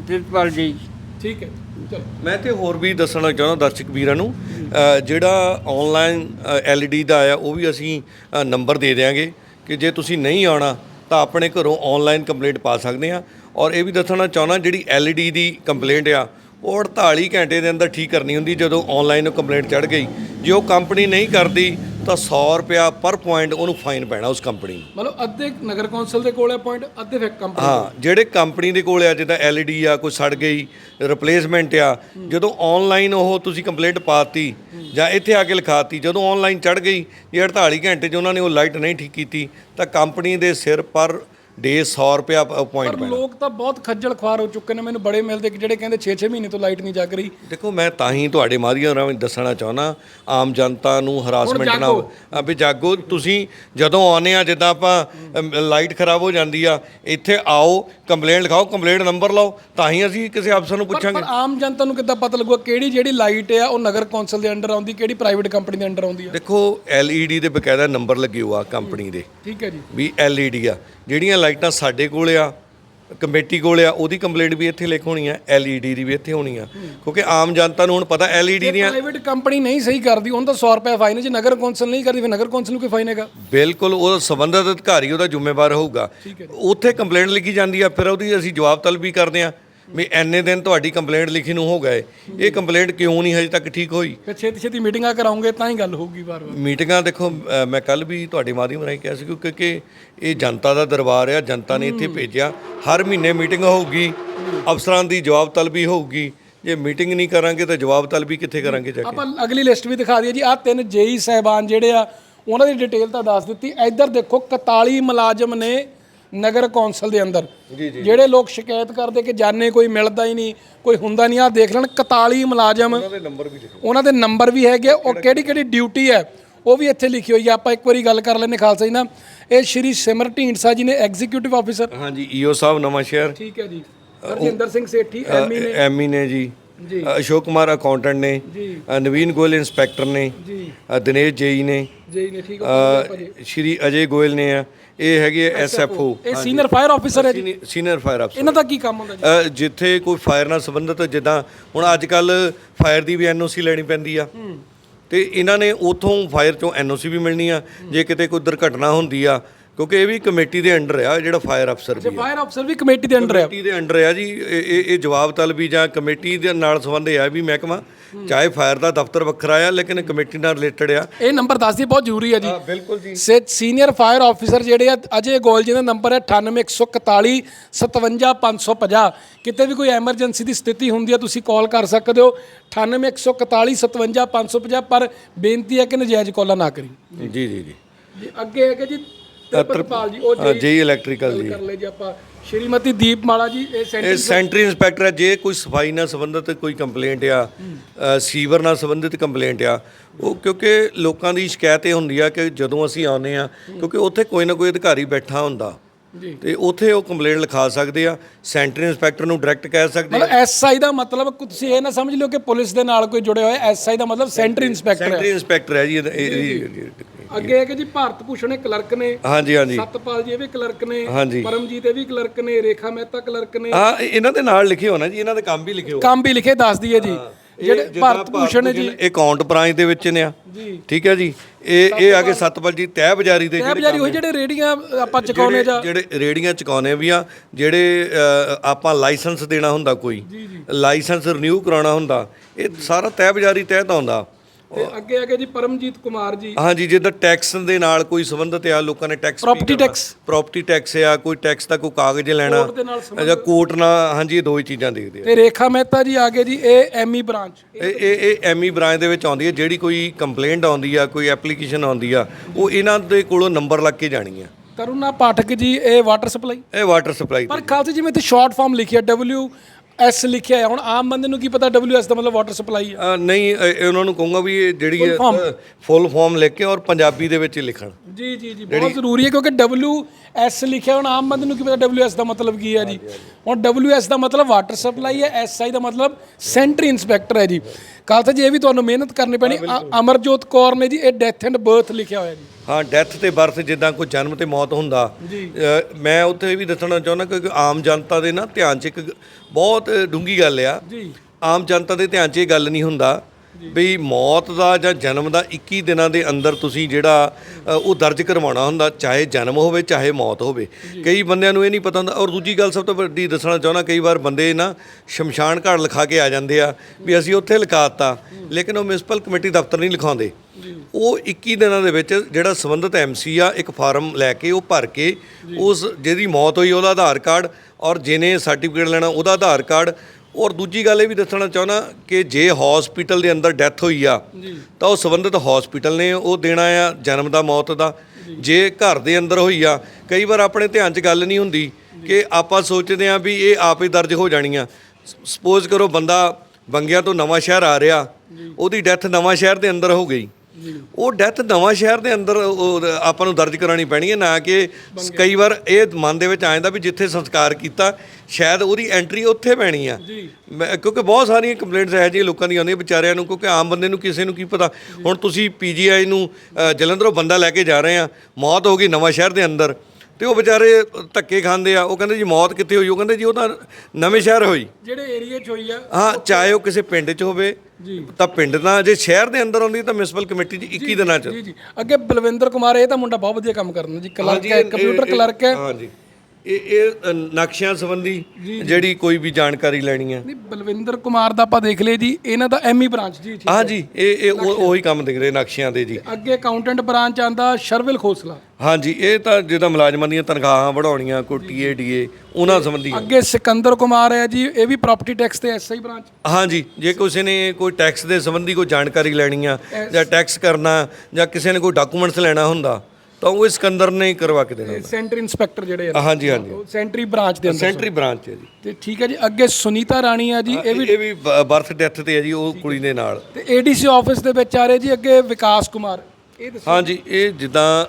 ਤ੍ਰਿਪਾਲ ਜੀ ਠੀਕ ਹੈ। ਚਲੋ। ਮੈਂ ਤੇ ਹੋਰ ਵੀ ਦੱਸਣਾ ਚਾਹੁੰਦਾ ਦਰਸ਼ਕ ਵੀਰਾਂ ਨੂੰ ਅ, ਜਿਹੜਾ ਆਨਲਾਈਨ LED ਦਾ ਆਇਆ ਉਹ ਵੀ ਅਸੀਂ ਅ, ਨੰਬਰ ਦੇ ਦਿਆਂਗੇ ਕਿ ਜੇ ਤੁਸੀਂ ਨਹੀਂ ਆਉਣਾ ਤਾਂ ਆਪਣੇ ਘਰੋਂ ਆਨਲਾਈਨ ਕੰਪਲੇਂਟ ਪਾ ਸਕਦੇ ਆ ਔਰ ਇਹ ਵੀ ਦੱਸਣਾ ਚਾਹੁੰਦਾ, ਜਿਹੜੀ LED ਦੀ ਕੰਪਲੇਂਟ ਆ, ਉਹ 48 ਘੰਟੇ ਦੇ ਅੰਦਰ ਠੀਕ ਕਰਨੀ ਹੁੰਦੀ ਜਦੋਂ ਆਨਲਾਈਨ ਉਹ ਕੰਪਲੇਂਟ ਚੜ ਗਈ। ਜੇ ਉਹ ਕੰਪਨੀ ਨਹੀਂ ਕਰਦੀ ਤਾਂ 100 ਰੁਪਿਆ ਪਰ ਪੁਆਇੰਟ ਉਹਨੂੰ ਫਾਈਨ ਪੈਣਾ ਉਸ ਕੰਪਨੀ ਨੂੰ। ਮਤਲਬ ਅੱਧੇ ਨਗਰ ਕੌਂਸਲ ਦੇ ਕੋਲ ਹੈ ਪੁਆਇੰਟ ਅੱਧੇ ਫਿਰ ਕੰਪਨੀ ਹਾਂ ਜਿਹੜੇ ਕੰਪਨੀ ਦੇ ਕੋਲ ਆ ਜਿੱਦਾਂ LED ਆ ਕੋਈ ਸੜ ਗਈ ਰਿਪਲੇਸਮੈਂਟ ਆ ਜਦੋਂ ਆਨਲਾਈਨ ਉਹ ਤੁਸੀਂ ਕੰਪਲੇਂਟ ਪਾਤੀ ਜਾਂ ਇੱਥੇ ਆ ਕੇ ਲਿਖਾਤੀ ਜਦੋਂ ਆਨਲਾਈਨ ਚੜ ਗਈ ਜੇ 48 ਘੰਟੇ 'ਚ ਉਹਨਾਂ ਨੇ ਉਹ ਲਾਈਟ ਨਹੀਂ ਠੀਕ ਕੀਤੀ ਤਾਂ ਕੰਪਨੀ ਦੇ ਸਿਰ ਪਰ ਡੇ 100 ਰੁਪਿਆ ਪੁਆਇੰਟ ਪਰ ਪੈਣਾ। ਲੋਕ ਤਾਂ ਬਹੁਤ ਖੱਜਲ ਖੁਆਰ ਹੋ ਚੁੱਕੇ ਨੇ। ਮੈਨੂੰ ਬੜੇ ਮਿਲਦੇ ਕਿ ਜਿਹੜੇ ਕਹਿੰਦੇ 6-6 ਮਹੀਨੇ ਤੋਂ ਲਾਈਟ ਨਹੀਂ ਜਗ ਰਹੀ। ਦੇਖੋ ਮੈਂ ਤਾਂ ਹੀ ਤੁਹਾਡੇ ਮਾਧਿਅਮ ਰਾਹੀਂ ਦੱਸਣਾ ਚਾਹੁੰਦਾ ਆਮ ਜਨਤਾ ਨੂੰ ਹਰਾਸਮੈਂਟ ਨਾ ਵੀ ਜਾਗੋ। ਤੁਸੀਂ ਜਦੋਂ ਆਉਂਦੇ ਆ ਜਿੱਦਾਂ ਆਪਾਂ ਲਾਈਟ ਖਰਾਬ ਹੋ ਜਾਂਦੀ ਆ ਇੱਥੇ ਆਓ ਕੰਪਲੇਂਟ ਲਿਖਾਓ ਕੰਪਲੇਂਟ ਨੰਬਰ ਲਓ ਤਾਂ ਹੀ ਅਸੀਂ ਕਿਸੇ ਅਫਸਰ ਨੂੰ ਪੁੱਛਾਂਗੇ। ਪਰ ਆਮ ਜਨਤਾ ਨੂੰ ਕਿੱਦਾਂ ਪਤਾ ਲੱਗੂਗਾ ਕਿਹੜੀ ਜਿਹੜੀ ਲਾਈਟ ਆ ਉਹ ਨਗਰ ਕੌਂਸਲ ਦੇ ਅੰਡਰ ਆਉਂਦੀ ਕਿਹੜੀ ਪ੍ਰਾਈਵੇਟ ਕੰਪਨੀ ਦੇ ਅੰਡਰ ਆਉਂਦੀ ਆ? ਦੇਖੋ LED ਦੇ ਬਕਾਇਦਾ ਨੰਬਰ ਲੱਗੇ ਹੋਆ ਕੰਪਨੀ ਦੇ। ਠੀਕ ਹੈ ਜੀ। ਵੀ LED ਆ ਜਿਹੜੀਆਂ ਲਾਈਟਾਂ ਸਾਡੇ ਕੋਲ ਆ ਕਮੇਟੀ ਕੋਲ ਆ ਉਹਦੀ ਕੰਪਲੇਂਟ ਵੀ ਇੱਥੇ ਲਿਖ ਹੋਣੀ ਆ LED ਦੀ ਵੀ ਇੱਥੇ ਹੋਣੀ ਆ। ਕਿਉਂਕਿ ਆਮ ਜਨਤਾ ਨੂੰ ਹੁਣ ਪਤਾ LED ਦੀਆਂ ਪ੍ਰਾਈਵੇਟ ਕੰਪਨੀ ਨਹੀਂ ਸਹੀ ਕਰਦੀ ਉਹਨਾਂ ਦਾ 100 ਰੁਪਏ ਫਾਈਨ ਜੇ ਨਗਰ ਕੌਂਸਲ ਨਹੀਂ ਕਰਦੀ ਫਿਰ ਨਗਰ ਕੌਂਸਲ ਨੂੰ ਕੋਈ ਫਾਈਨ ਹੈਗਾ? ਬਿਲਕੁਲ ਉਹ ਸੰਬੰਧਿਤ ਅਧਿਕਾਰੀ ਉਹਦਾ ਜ਼ਿੰਮੇਵਾਰ ਹੋਊਗਾ। ਉੱਥੇ ਕੰਪਲੇਂਟ ਲਿਖੀ ਜਾਂਦੀ ਆ ਫਿਰ ਉਹਦੀ ਅਸੀਂ ਜਵਾਬ ਤਲਬ ਕਰਦੇ ਆ। ਵੀ ਐਨੇ ਦਿਨ ਤੁਹਾਡੀ ਕੰਪਲੇਂਟ ਲਿਖੀ ਨੂੰ ਹੋ ਗਏ। ਇਹ ਕੰਪਲੇਂਟ ਕਿਉਂ ਨਹੀਂ ਹਜੇ ਤੱਕ ਠੀਕ ਹੋਈ? ਫਿਰ ਛੇਤੀ ਛੇਤੀ ਮੀਟਿੰਗਾਂ ਕਰਾਉਂਗੇ ਤਾਂ ਹੀ ਗੱਲ ਹੋਊਗੀ ਵਾਰ-ਵਾਰ। ਮੀਟਿੰਗਾਂ ਦੇਖੋ ਅ, ਮੈਂ ਕੱਲ ਵੀ ਤੁਹਾਡੇ ਮਾਧਿਅਮ ਰਾਹੀਂ ਕਿਹਾ ਸੀ ਕਿਉਂਕਿ ਇਹ ਜਨਤਾ ਦਾ ਦਰਬਾਰ ਆ ਜਨਤਾ ਨੇ ਇੱਥੇ ਭੇਜਿਆ। ਹਰ ਮਹੀਨੇ ਮੀਟਿੰਗ ਹੋਊਗੀ ਅਫਸਰਾਂ ਦੀ ਜਵਾਬ ਤਲਬੀ ਹੋਊਗੀ। ਜੇ ਮੀਟਿੰਗ ਨਹੀਂ ਕਰਾਂਗੇ ਤਾਂ ਜਵਾਬ ਤਲਬੀ ਕਿੱਥੇ ਕਰਾਂਗੇ ਜਾ ਕੇ? ਆਪਾਂ ਅਗਲੀ ਲਿਸਟ ਵੀ ਦਿਖਾ ਦਈਏ ਜੀ ਆਹ ਤਿੰਨ ਜੇਈ ਸਹਿਬਾਨ ਜਿਹੜੇ ਆ ਉਹਨਾਂ ਦੀ ਡਿਟੇਲ ਤਾਂ ਦੱਸ ਦਿੱਤੀ। ਇੱਧਰ ਦੇਖੋ 41 ਮੁਲਾਜ਼ਮ ਨੇ ਨਗਰ ਕੌਂਸਲ ਦੇ ਅੰਦਰ। ਜਿਹੜੇ ਲੋਕ ਸ਼ਿਕਾਇਤ ਕਰਦੇ ਕਿ ਜਾਣੇ ਕੋਈ ਮਿਲਦਾ ਹੀ ਨਹੀਂ ਕੋਈ ਹੁੰਦਾ ਨਹੀਂ ਆ ਦੇਖ ਲੈਣ 41 ਮੁਲਾਜ਼ਮ। ਉਹਦੇ ਨੰਬਰ ਵੀ ਲਿਖੋ। ਉਹਨਾਂ ਦੇ ਨੰਬਰ ਵੀ ਹੈਗੇ ਉਹ ਕਿਹੜੀ ਕਿਹੜੀ ਡਿਊਟੀ ਹੈ ਉਹ ਵੀ ਇੱਥੇ ਲਿਖੀ ਹੋਈ ਆ। ਆਪਾਂ ਇੱਕ ਵਾਰੀ ਗੱਲ ਕਰ ਲੈਨੇ ਖਾਲਸਾ ਜੀ ਨਾਲ। ਇਹ ਸ਼੍ਰੀ ਸਿਮਰ ਢੀਂਡਸਾ ਜੀ ਨੇ ਐਗਜ਼ੀਕਿਊਟਿਵ ਆਫੀਸਰ ਹਾਂਜੀ ਈਓ ਸਾਹਿਬ ਨਵਾਂ ਸ਼ਹਿਰ। ਠੀਕ ਹੈ ਜੀ। ਹਰਜਿੰਦਰ ਸਿੰਘ ਸੇਠੀ ਐਮਈ ਨੇ। ਐਮੀ ਨੇ ਜੀ। ਅ, ਅਸ਼ੋਕ ਕੁਮਾਰ ਅਕਾਊਂਟੈਂਟ ਨੇ। ਜੀ। ਨਵੀਨ ਗੋਇਲ ਇੰਸਪੈਕਟਰ ਨੇ। ਜੀ। ਦਿਨੇਸ਼ ਜੇਈ ਨੇ। ਜੇਈ ਨੇ ਠੀਕ ਹੈ ਸ਼੍ਰੀ ਅਜੇ ਗੋਇਲ ਨੇ ਆ। ਇਹ ਹੈਗੇ ਐਸਐਫਓ ਇਹ ਸੀਨੀਅਰ ਫਾਇਰ ਆਫੀਸਰ ਹੈ ਜੀ? ਸੀਨੀਅਰ ਫਾਇਰ ਅਫਸਰ ਇਹਨਾਂ ਦਾ ਕੀ ਕੰਮ ਹੁੰਦਾ ਜੀ? ਅ, ਜਿੱਥੇ ਕੋਈ ਫਾਇਰ ਨਾਲ ਸੰਬੰਧਿਤ ਜਿੱਦਾਂ ਹੁਣ ਅੱਜ ਕੱਲ ਫਾਇਰ ਦੀ ਵੀ ਐਨਓਸੀ ਲੈਣੀ ਪੈਂਦੀ ਆ। ਤੇ ਇਹਨਾਂ ਨੇ ਉਥੋਂ ਫਾਇਰ ਚੋਂ ਐਨਓਸੀ ਵੀ ਮਿਲਣੀ ਆ। ਜੇ ਕਿਤੇ ਕੋਈ ਦੁਰਘਟਨਾ ਹੁੰਦੀ ਆ ਕਿਉਂਕਿ ਇਹ ਵੀ ਕਮੇਟੀ ਦੇ ਅੰਡਰ ਆ ਜਿਹੜਾ ਫਾਇਰ ਅਫਸਰ ਵੀ ਫਾਇਰ ਅਫਸਰ ਵੀ ਕਮੇਟੀ ਦੇ ਅੰਡਰ ਹੈ ਕਮੇਟੀ ਦੇ ਅੰਡਰ ਆ ਜੀ। ਇਹ ਇਹ- ਇਹ ਜਵਾਬ ਤਲਬੀ ਜਾਂ ਕਮੇਟੀ ਦੇ ਨਾਲ ਸੰਬੰਧ ਆ ਵੀ ਮਹਿਕਮਾ ਚਾਹੇ ਫਾਇਰ ਦਾ ਦਫ਼ਤਰ ਵੱਖਰਾ ਆ ਲੇਕਿਨ ਕਮੇਟੀ ਨਾਲ ਰਿਲੇਟਡ ਆ। ਇਹ ਨੰਬਰ ਦੱਸ ਦੀ ਬਹੁਤ ਜ਼ਰੂਰੀ ਹੈ ਜੀ। ਬਿਲਕੁਲ ਜੀ। ਸੇ ਸੀਨੀਅਰ ਫਾਇਰ ਆਫੀਸਰ ਜਿਹੜੇ ਆ ਅਜੇ ਗੋਲ ਜੀ ਦਾ ਨੰਬਰ ਹੈ 9841 57550 ਕਿਤੇ ਵੀ ਕੋਈ ਐਮਰਜੈਂਸੀ ਦੀ ਸਥਿਤੀ ਹੁੰਦੀ ਹੈ ਤੁਸੀਂ ਕਾਲ ਕਰ ਸਕਦੇ ਹੋ 9841 57550 ਪਰ ਬੇਨਤੀ ਹੈ ਕਿ ਨਜਾਇਜ਼ ਕਾਲਾਂ ਨਾ ਕਰੀ। ਜੀ ਜੀ ਜੀ। ਅੱਗੇ ਹੈ ਕਿ ਜੀ ਤੇ ਪ੍ਰਿਤਪਾਲ ਜੀ ਉਹ ਜੀ ਇਲੈਕਟ੍ਰੀਕਲ ਜੀ। ਕਰ ਲੈ ਜੀ ਆਪਾਂ। ਸ਼੍ਰੀਮਤੀ ਦੀਪਮਾਲਾ ਜੀ ਇਹ ਇਹ ਸੈਂਟਰ ਸੈਂਟਰੀ ਇੰਸਪੈਕਟਰ ਹੈ ਜੇ ਕੋਈ ਸਫ਼ਾਈ ਨਾਲ ਸੰਬੰਧਿਤ ਕੋਈ ਕੰਪਲੇਂਟ ਆ ਅ, ਸੀਵਰ ਨਾਲ ਸੰਬੰਧਿਤ ਕੰਪਲੇਂਟ ਆ ਉਹ ਕਿਉਂਕਿ ਲੋਕਾਂ ਦੀ ਸ਼ਿਕਾਇਤ ਇਹ ਹੁੰਦੀ ਆ ਕਿ ਜਦੋਂ ਅਸੀਂ ਆਉਂਦੇ ਆ ਕਿਉਂਕਿ ਉੱਥੇ ਕੋਈ ਨਾ ਕੋਈ ਅਧਿਕਾਰੀ ਬੈਠਾ ਹੁੰਦਾ। ਜੀ। ਤੇ ਉੱਥੇ ਉਹ ਕੰਪਲੇਂਟ ਲਿਖਾ ਸਕਦੇ ਆ ਸੈਂਟਰੀ ਇੰਸਪੈਕਟਰ ਨੂੰ ਡਾਇਰੈਕਟ ਕਹਿ ਸਕਦੇ ਆ। ਮਤਲਬ ਐਸਆਈ ਦਾ ਮਤਲਬ ਕੁ- ਤੁਸੀਂ ਇਹ ਨਾ ਸਮਝ ਲਿਓ ਕਿ ਪੁਲਿਸ ਦੇ ਨਾਲ ਕੋਈ ਜੁੜਿਆ ਹੋਇਆ ਐਸਆਈ ਦਾ ਮਤਲਬ ਸੈਂਟਰ ਇੰਸਪੈਕਟਰ ਸੈਂਟਰੀ ਹੈ ਇੰਸਪੈਕਟਰ ਹੈ ਜੀ ਇਹਦਾ- ਇਹ- ਇਹ- ਇਹ- ਅੱਗੇ ਹੈ ਕਿ ਜੀ ਭਾਰਤ ਭੂਸ਼ਣ ਇਹ ਕਲਰਕ ਨੇ ਹਾਂਜੀ ਹਾਂਜੀ। ਸਤਪਾਲ ਜੀ ਇਹ ਵੀ ਕਲਰਕ ਨੇ ਹਾਂਜੀ। ਪਰਮਜੀਤ ਇਹ ਵੀ ਕਲਰਕ ਨੇ ਰੇਖਾ ਮਹਿਤਾ ਕਲਰਕ ਨੇ। ਹਾਂ ਇਹ- ਇਹਨਾਂ ਦੇ ਨਾਲ ਲਿਖੇ ਹੋ ਨਾ ਜੀ ਇਹਨਾਂ ਦੇ ਕੰਮ ਵੀ ਲਿਖੇ ਹੋ ਕੰਮ ਵੀ ਲਿਖੇ ਦੱਸ ਦਈਏ ਜੀ। ਜਿਹੜੇ ਭਾਰਤ ਭੂਸ਼ਣ ਜੀ। ਇਹ ਅਕਾਊਂਟ ਬ੍ਰਾਂਚ ਦੇ ਵਿੱਚ ਨੇ ਆ। ਜੀ। ਠੀਕ ਹੈ ਜੀ। ਇਹ ਇਹ ਆ ਕੇ ਸਤਪਾਲ ਜੀ ਤਹਿ ਬਜ਼ਾਰੀ ਦੇ ਇਹ ਬਜਾਰੀ ਹੋਈ ਜਿਹੜੇ ਰੇੜੀਆਂ ਆਪਾਂ ਚਕਾਉਨੇ ਜਾਂ ਜਿਹੜੇ ਰੇੜੀਆਂ ਚੁਕਾਉਣੇ ਵੀ ਆ ਜਿਹੜੇ ਅ, ਆਪਾਂ ਲਾਇਸੈਂਸ ਦੇਣਾ ਹੁੰਦਾ ਕੋਈ। ਲਾਇਸੈਂਸ ਰਿਨਿਊ ਕਰਾਉਣਾ ਹੁੰਦਾ। ਇਹ ਸਾਰਾ ਤਹਿ ਬਜ਼ਾਰੀ ਤਹਿਤ ਆਉਂਦਾ ਤੇ ਅੱਗੇ ਅੱਗੇ ਜੀ ਪਰਮਜੀਤ ਕੁਮਾਰ ਜੀ। ਹਾਂਜੀ ਜਿੱਦਾਂ ਟੈਕਸ ਦੇ ਨਾਲ ਕੋਈ ਸੰਬੰਧਿਤ ਆ ਲੋਕਾਂ ਨੇ tax Property tax। Property tax ਆ ਕੋਈ ਟੈਕਸ ਦਾ ਕੋਈ ਕਾਗਜ਼ ਲੈਣਾ ਕੋਰਟ ਦੇ ਨਾਲ ਜਾਂ ਕੋਰਟ ਨਾਲ ਹਾਂਜੀ ਇਹ ਦੋ ਹੀ ਚੀਜ਼ਾਂ ਦੇਖਦੇ ਆ। ਤੇ ਰੇਖਾ ਮਹਿਤਾ ਜੀ ਆ ਗਏ ਜੀ ਇਹ ਐਮਈ ਬ੍ਰਾਂਚ ਇਹ ਇਹ ਇਹ ਐਮਈ ਬ੍ਰਾਂਚ ਦੇ ਵਿੱਚ ਆਉਂਦੀ ਹੈ ਜਿਹੜੀ ਕੋਈ ਕੰਪਲੇਂਟ ਆਉਂਦੀ ਆ ਕੋਈ ਐਪਲੀਕੇਸ਼ਨ ਆਉਂਦੀ ਆ ਉਹ ਇਹਨਾਂ ਦੇ ਕੋਲੋਂ ਨੰਬਰ ਲੱਗ ਕੇ ਜਾਣੀ ਆ। ਕਰੁਣਾ ਪਾਠਕ ਜੀ ਇਹ ਵਾਟਰ ਸਪਲਾਈ ਇਹ ਵਾਟਰ ਸਪਲਾਈ ਪਰ ਖਾਲਸਾ ਜਿਵੇਂ ਤੇ ਸ਼ਾਰਟ ਫਾਰਮ ਲਿਖਿਆ ਡਬਲਯੂ ਐਸ ਲਿਖਿਆ ਹੈ। ਹੁਣ ਆਮ ਬੰਦੇ ਨੂੰ ਕੀ ਪਤਾ ਡਬਲਯੂ ਐਸ ਦਾ ਮਤਲਬ ਵਾਟਰ ਸਪਲਾਈ ਹੈ? ਅ, ਨਹੀਂ ਅ, ਇਹ ਉਹਨਾਂ ਨੂੰ ਕਹੂੰਗਾ ਵੀ ਇਹ ਜਿਹੜੀ form। ਫੁੱਲ ਫਾਰਮ ਲਿਖ ਕੇ ਔਰ ਪੰਜਾਬੀ ਦੇ ਵਿੱਚ ਲਿਖਣ। ਜੀ ਜੀ ਜੀ ਬਹੁਤ ਜ਼ਰੂਰੀ ਹੈ ਕਿਉਂਕਿ ਡਬਲਯੂ ਐਸ ਲਿਖਿਆ ਹੁਣ ਆਮ ਬੰਦੇ ਨੂੰ ਕੀ ਪਤਾ ਡਬਲਯੂ ਐਸ ਦਾ ਮਤਲਬ ਕੀ ਹੈ ਜੀ? ਹੁਣ ਡਬਲਯੂ ਐਸ ਦਾ ਮਤਲਬ ਵਾਟਰ ਸਪਲਾਈ ਹੈ ਐਸ ਆਈ ਦਾ ਮਤਲਬ ਸੈਂਟਰੀ ਇੰਸਪੈਕਟਰ ਹੈ ਜੀ। ਖਾਲਸਾ ਜੀ ਇਹ ਵੀ ਤੁਹਾਨੂੰ ਮਿਹਨਤ ਕਰਨੀ ਪੈਣੀ। ਅ- ਅਮਰਜੋਤ ਕੌਰ ਨੇ ਜੀ ਇਹ ਡੈਥ ਐਂਡ ਬਰਥ ਲਿਖਿਆ ਹੋਇਆ ਜੀ। ਹਾਂ ਡੈਥ ਤੇ ਬਰਥ ਜਿੱਦਾਂ ਕੋਈ ਜਨਮ ਤੇ ਮੌਤ ਹੁੰਦਾ। ਅ, ਮੈਂ ਉੱਥੇ ਇਹ ਵੀ ਦੱਸਣਾ ਚਾਹੁੰਦਾ ਕਿ ਆਮ ਜਨਤਾ ਦੇ ਨਾ ਧਿਆਨ 'ਚ ਇੱਕ ਗ- ਬਹੁਤ ਡੂੰਗੀ ਗੱਲ ਆ। ਜੀ। ਆਮ ਜਨਤਾ ਦੇ ਧਿਆਨ 'ਚ ਇਹ ਗੱਲ ਨਹੀਂ ਹੁੰਦਾ। ਵੀ ਮੌਤ ਦਾ ਜਾਂ ਜਨਮ ਦਾ 21 ਦਿਨਾਂ ਦੇ ਅੰਦਰ ਤੁਸੀਂ ਜਿਹੜਾ ਉਹ ਦਰਜ ਕਰਵਾਉਣਾ ਹੁੰਦਾ ਚਾਹੇ ਜਨਮ ਹੋਵੇ ਚਾਹੇ ਮੌਤ ਹੋਵੇ। ਕਈ ਬੰਦਿਆਂ ਨੂੰ ਇਹ ਨਹੀਂ ਪਤਾ ਹੁੰਦਾ। ਔਰ ਦੂਜੀ ਗੱਲ ਸਭ ਤੋਂ ਵੱਡੀ ਦੱਸਣਾ ਚਾਹੁੰਦਾ ਕਈ ਵਾਰ ਬੰਦੇ ਨਾ ਸ਼ਮਸ਼ਾਨ ਘਾਟ ਲਿਖਾ ਕੇ ਆ ਜਾਂਦੇ ਆ ਵੀ ਅਸੀਂ ਉੱਥੇ ਲਿਖਾਤਾ ਲੇਕਿਨ ਉਹ ਮਿਊਨਿਸਪਲ ਕਮੇਟੀ ਦਫ਼ਤਰ ਨਹੀਂ ਲਿਖਾਉਂਦੇ। ਉਹ 21 ਦਿਨਾਂ ਦੇ ਵਿੱਚ ਜਿਹੜਾ ਸੰਬੰਧਿਤ ਐਮਸੀ ਆ ਇੱਕ ਫਾਰਮ ਲੈ ਕੇ ਉਹ ਭਰ ਕੇ ਉਸ ਜਿਹਦੀ ਮੌਤ ਹੋਈ ਉਹਦਾ ਆਧਾਰ ਕਾਰਡ ਔਰ ਜਿਹਨੇ ਸਰਟੀਫਿਕੇਟ ਲੈਣਾ ਉਹਦਾ ਆਧਾਰ ਕਾਰਡ ਔਰ ਦੂਜੀ ਗੱਲ ਇਹ ਵੀ ਦੱਸਣਾ ਚਾਹੁੰਦਾ ਕਿ ਜੇ ਹਸਪੀਟਲ ਦੇ ਅੰਦਰ ਡੈਥ ਹੋਈ ਆ ਤਾਂ ਉਹ ਸੰਬੰਧਿਤ ਹਸਪੀਟਲ ਨੇ ਉਹ ਦੇਣਾ ਆ ਜਨਮ ਦਾ ਮੌਤ ਦਾ। ਜੇ। ਘਰ ਦੇ ਅੰਦਰ ਹੋਈ ਆ ਕਈ ਵਾਰ ਆਪਣੇ ਧਿਆਨ 'ਚ ਗੱਲ ਨਹੀਂ ਹੁੰਦੀ ਕਿ ਆਪਾਂ ਸੋਚਦੇ ਆ ਵੀ ਇਹ ਆਪ ਹੀ ਦਰਜ ਹੋ ਜਾਣੀਆਂ ਸਪੋਜ਼ ਕਰੋ ਬੰਦਾ ਬੰਗਿਆਂ ਤੋਂ ਨਵਾਂ ਸ਼ਹਿਰ ਆ ਰਿਹਾ ਉਹਦੀ ਡੈਥ ਨਵਾਂ ਸ਼ਹਿਰ ਦੇ ਅੰਦਰ ਹੋ ਗਈ। ਉਹ ਡੈਥ ਨਵਾਂ ਸ਼ਹਿਰ ਦੇ ਅੰਦਰ ਉਹ ਆਪਾਂ ਨੂੰ ਦਰਜ ਕਰਾਉਣੀ ਪੈਣੀ ਹੈ ਨਾ ਕਿ ਕਈ ਵਾਰ ਇਹ ਮਨ ਦੇ ਵਿੱਚ ਆ ਜਾਂਦਾ ਵੀ ਜਿੱਥੇ ਸੰਸਕਾਰ ਕੀਤਾ ਸ਼ਾਇਦ ਉਹਦੀ ਐਂਟਰੀ ਉੱਥੇ ਪੈਣੀ ਆ। ਕਿਉਂਕਿ ਬਹੁਤ ਸਾਰੀਆਂ ਕੰਪਲੇਂਟਸ ਇਹੋ ਜਿਹੀਆਂ ਲੋਕਾਂ ਦੀਆਂ ਆਉਂਦੀਆਂ ਵਿਚਾਰਿਆਂ ਨੂੰ ਕਿਉਂਕਿ ਆਮ ਬੰਦੇ ਨੂੰ ਕਿਸੇ ਨੂੰ ਕੀ ਪਤਾ। ਹੁਣ ਤੁਸੀਂ ਪੀਜੀਆਈ ਨੂੰ ਜਲੰਧਰੋਂ ਬੰਦਾ ਲੈ ਕੇ ਜਾ ਰਹੇ ਆ ਮੌਤ ਹੋ ਗਈ ਨਵਾਂ ਸ਼ਹਿਰ ਦੇ ਅੰਦਰ। ਤੇ ਉਹ ਵਿਚਾਰੇ ਧੱਕੇ ਖਾਂਦੇ ਆ ਉਹ ਕਹਿੰਦੇ ਜੀ ਮੌਤ ਕਿੱਥੇ ਹੋਈ? ਉਹ ਕਹਿੰਦੇ ਜੀ ਉਹ ਤਾਂ ਨਵੇਂ ਸ਼ਹਿਰ ਹੋਈ। ਜਿਹੜੇ ਏਰੀਆ 'ਚ ਹੋਈ ਆ। ਹਾਂ ਚਾਹੇ ਉਹ ਕਿਸੇ ਪਿੰਡ 'ਚ ਹੋਵੇ ਤਾਂ ਪਿੰਡ ਦਾ ਜੇ ਸ਼ਹਿਰ ਦੇ ਅੰਦਰ ਆਉਂਦੀ ਤਾਂ ਮਿਊਨਿਸਪਲ ਕਮੇਟੀ 'ਚ 21 ਦਿਨਾਂ 'ਚ। ਜੀ ਜੀ ਅੱਗੇ ਬਲਵਿੰਦਰ ਕੁਮਾਰ ਇਹ ਤਾਂ ਮੁੰਡਾ ਬਹੁਤ ਵਧੀਆ ਕੰਮ ਕਰਦਾ ਜੀ ਕਲਰਕ ਹੈ ਕੰਪਿਊਟਰ ਕਲਰਕ ਹੈ। ਹਾਂਜੀ ਇਹ ਇਹ ਅ, ਨਕਸ਼ਿਆਂ ਸੰਬੰਧੀ ਜਿਹੜੀ ਕੋਈ ਵੀ ਜਾਣਕਾਰੀ ਲੈਣੀ ਹੈ ਨਹੀਂ ਬਲਵਿੰਦਰ ਕੁਮਾਰ ਦਾ ਆਪਾਂ ਦੇਖ ਲਏ ਜੀ ਇਹਨਾਂ ਦਾ ਐਮਈ ਬ੍ਰਾਂਚ ਜੀ ਠੀਕ ਹਾਂਜੀ ਇਹ ਇਹ ਉਹ- ਉਹੀ ਕੰਮ ਦਿਖ ਰਹੇ ਨਕਸ਼ਿਆਂ ਦੇ ਜੀ। ਅੱਗੇ ਅਕਾਊਂਟੈਂਟ ਬ੍ਰਾਂਚ ਆਂਦਾ ਸ਼ਰਵਿਲ ਖੋਸਲਾ। ਹਾਂਜੀ ਇਹ ਤਾਂ ਜਿਹਦਾ ਮੁਲਾਜ਼ਮਾਂ ਦੀਆਂ ਤਨਖਾਹਾਂ ਵਧਾਉਣੀਆਂ ਕੋਈ ਟੀਏ ਡੀਏ ਉਹਨਾਂ ਸੰਬੰਧੀ ਅੱਗੇ ਸਿਕੰਦਰ ਕੁਮਾਰ ਹੈ ਜੀ ਇਹ ਵੀ ਪ੍ਰਾਪਰਟੀ ਟੈਕਸ ਤੇ ਐਸਆਈ ਬ੍ਰਾਂਚ ਹਾਂਜੀ ਜੇ ਕਿਸੇ ਨੇ ਕੋਈ ਟੈਕਸ ਦੇ ਸੰਬੰਧੀ ਕੋਈ ਜਾਣਕਾਰੀ ਲੈਣੀ ਆ ਜਾਂ ਟੈਕਸ ਕਰਨਾ ਜਾਂ ਕਿਸੇ ਨੇ ਕੋਈ ਡਾਕੂਮੈਂਟਸ ਲੈਣਾ ਹੁੰਦਾ ਤਾਂ ਉਹ ਸਿਕੰਦਰ ਨੇ ਹੀ ਕਰਵਾ ਕੇ ਦੇਣਾ। ਸੈਂਟਰ ਇੰਸਪੈਕਟਰ ਜਿਹੜੇ ਆ ਹਾਂਜੀ ਹਾਂਜੀ ਸੈਂਟਰੀ ਬ੍ਰਾਂਚ ਦੇ ਅੰਦਰ ਸੈਂਟਰੀ ਬ੍ਰਾਂਚ ਹੈ ਜੀ। ਤੇ ਠੀਕ ਹੈ ਜੀ ਅੱਗੇ ਸੁਨੀਤਾ ਰਾਣੀ ਆ ਜੀ ਇਹ ਵੀ ਇਹ ਵੀ ਬਰਥ ਡੈਥ ਤੇ ਹੈ ਜੀ ਉਹ ਕੁੜੀ ਦੇ ਨਾਲ। ਤੇ ਏਡੀਸੀ ਆਫਿਸ ਦੇ ਵਿੱਚ ਆ ਰਹੇ ਜੀ ਅੱਗੇ ਵਿਕਾਸ ਕੁਮਾਰ। ਇਹ ਦੱਸੋ। ਹਾਂਜੀ ਇਹ ਜਿੱਦਾਂ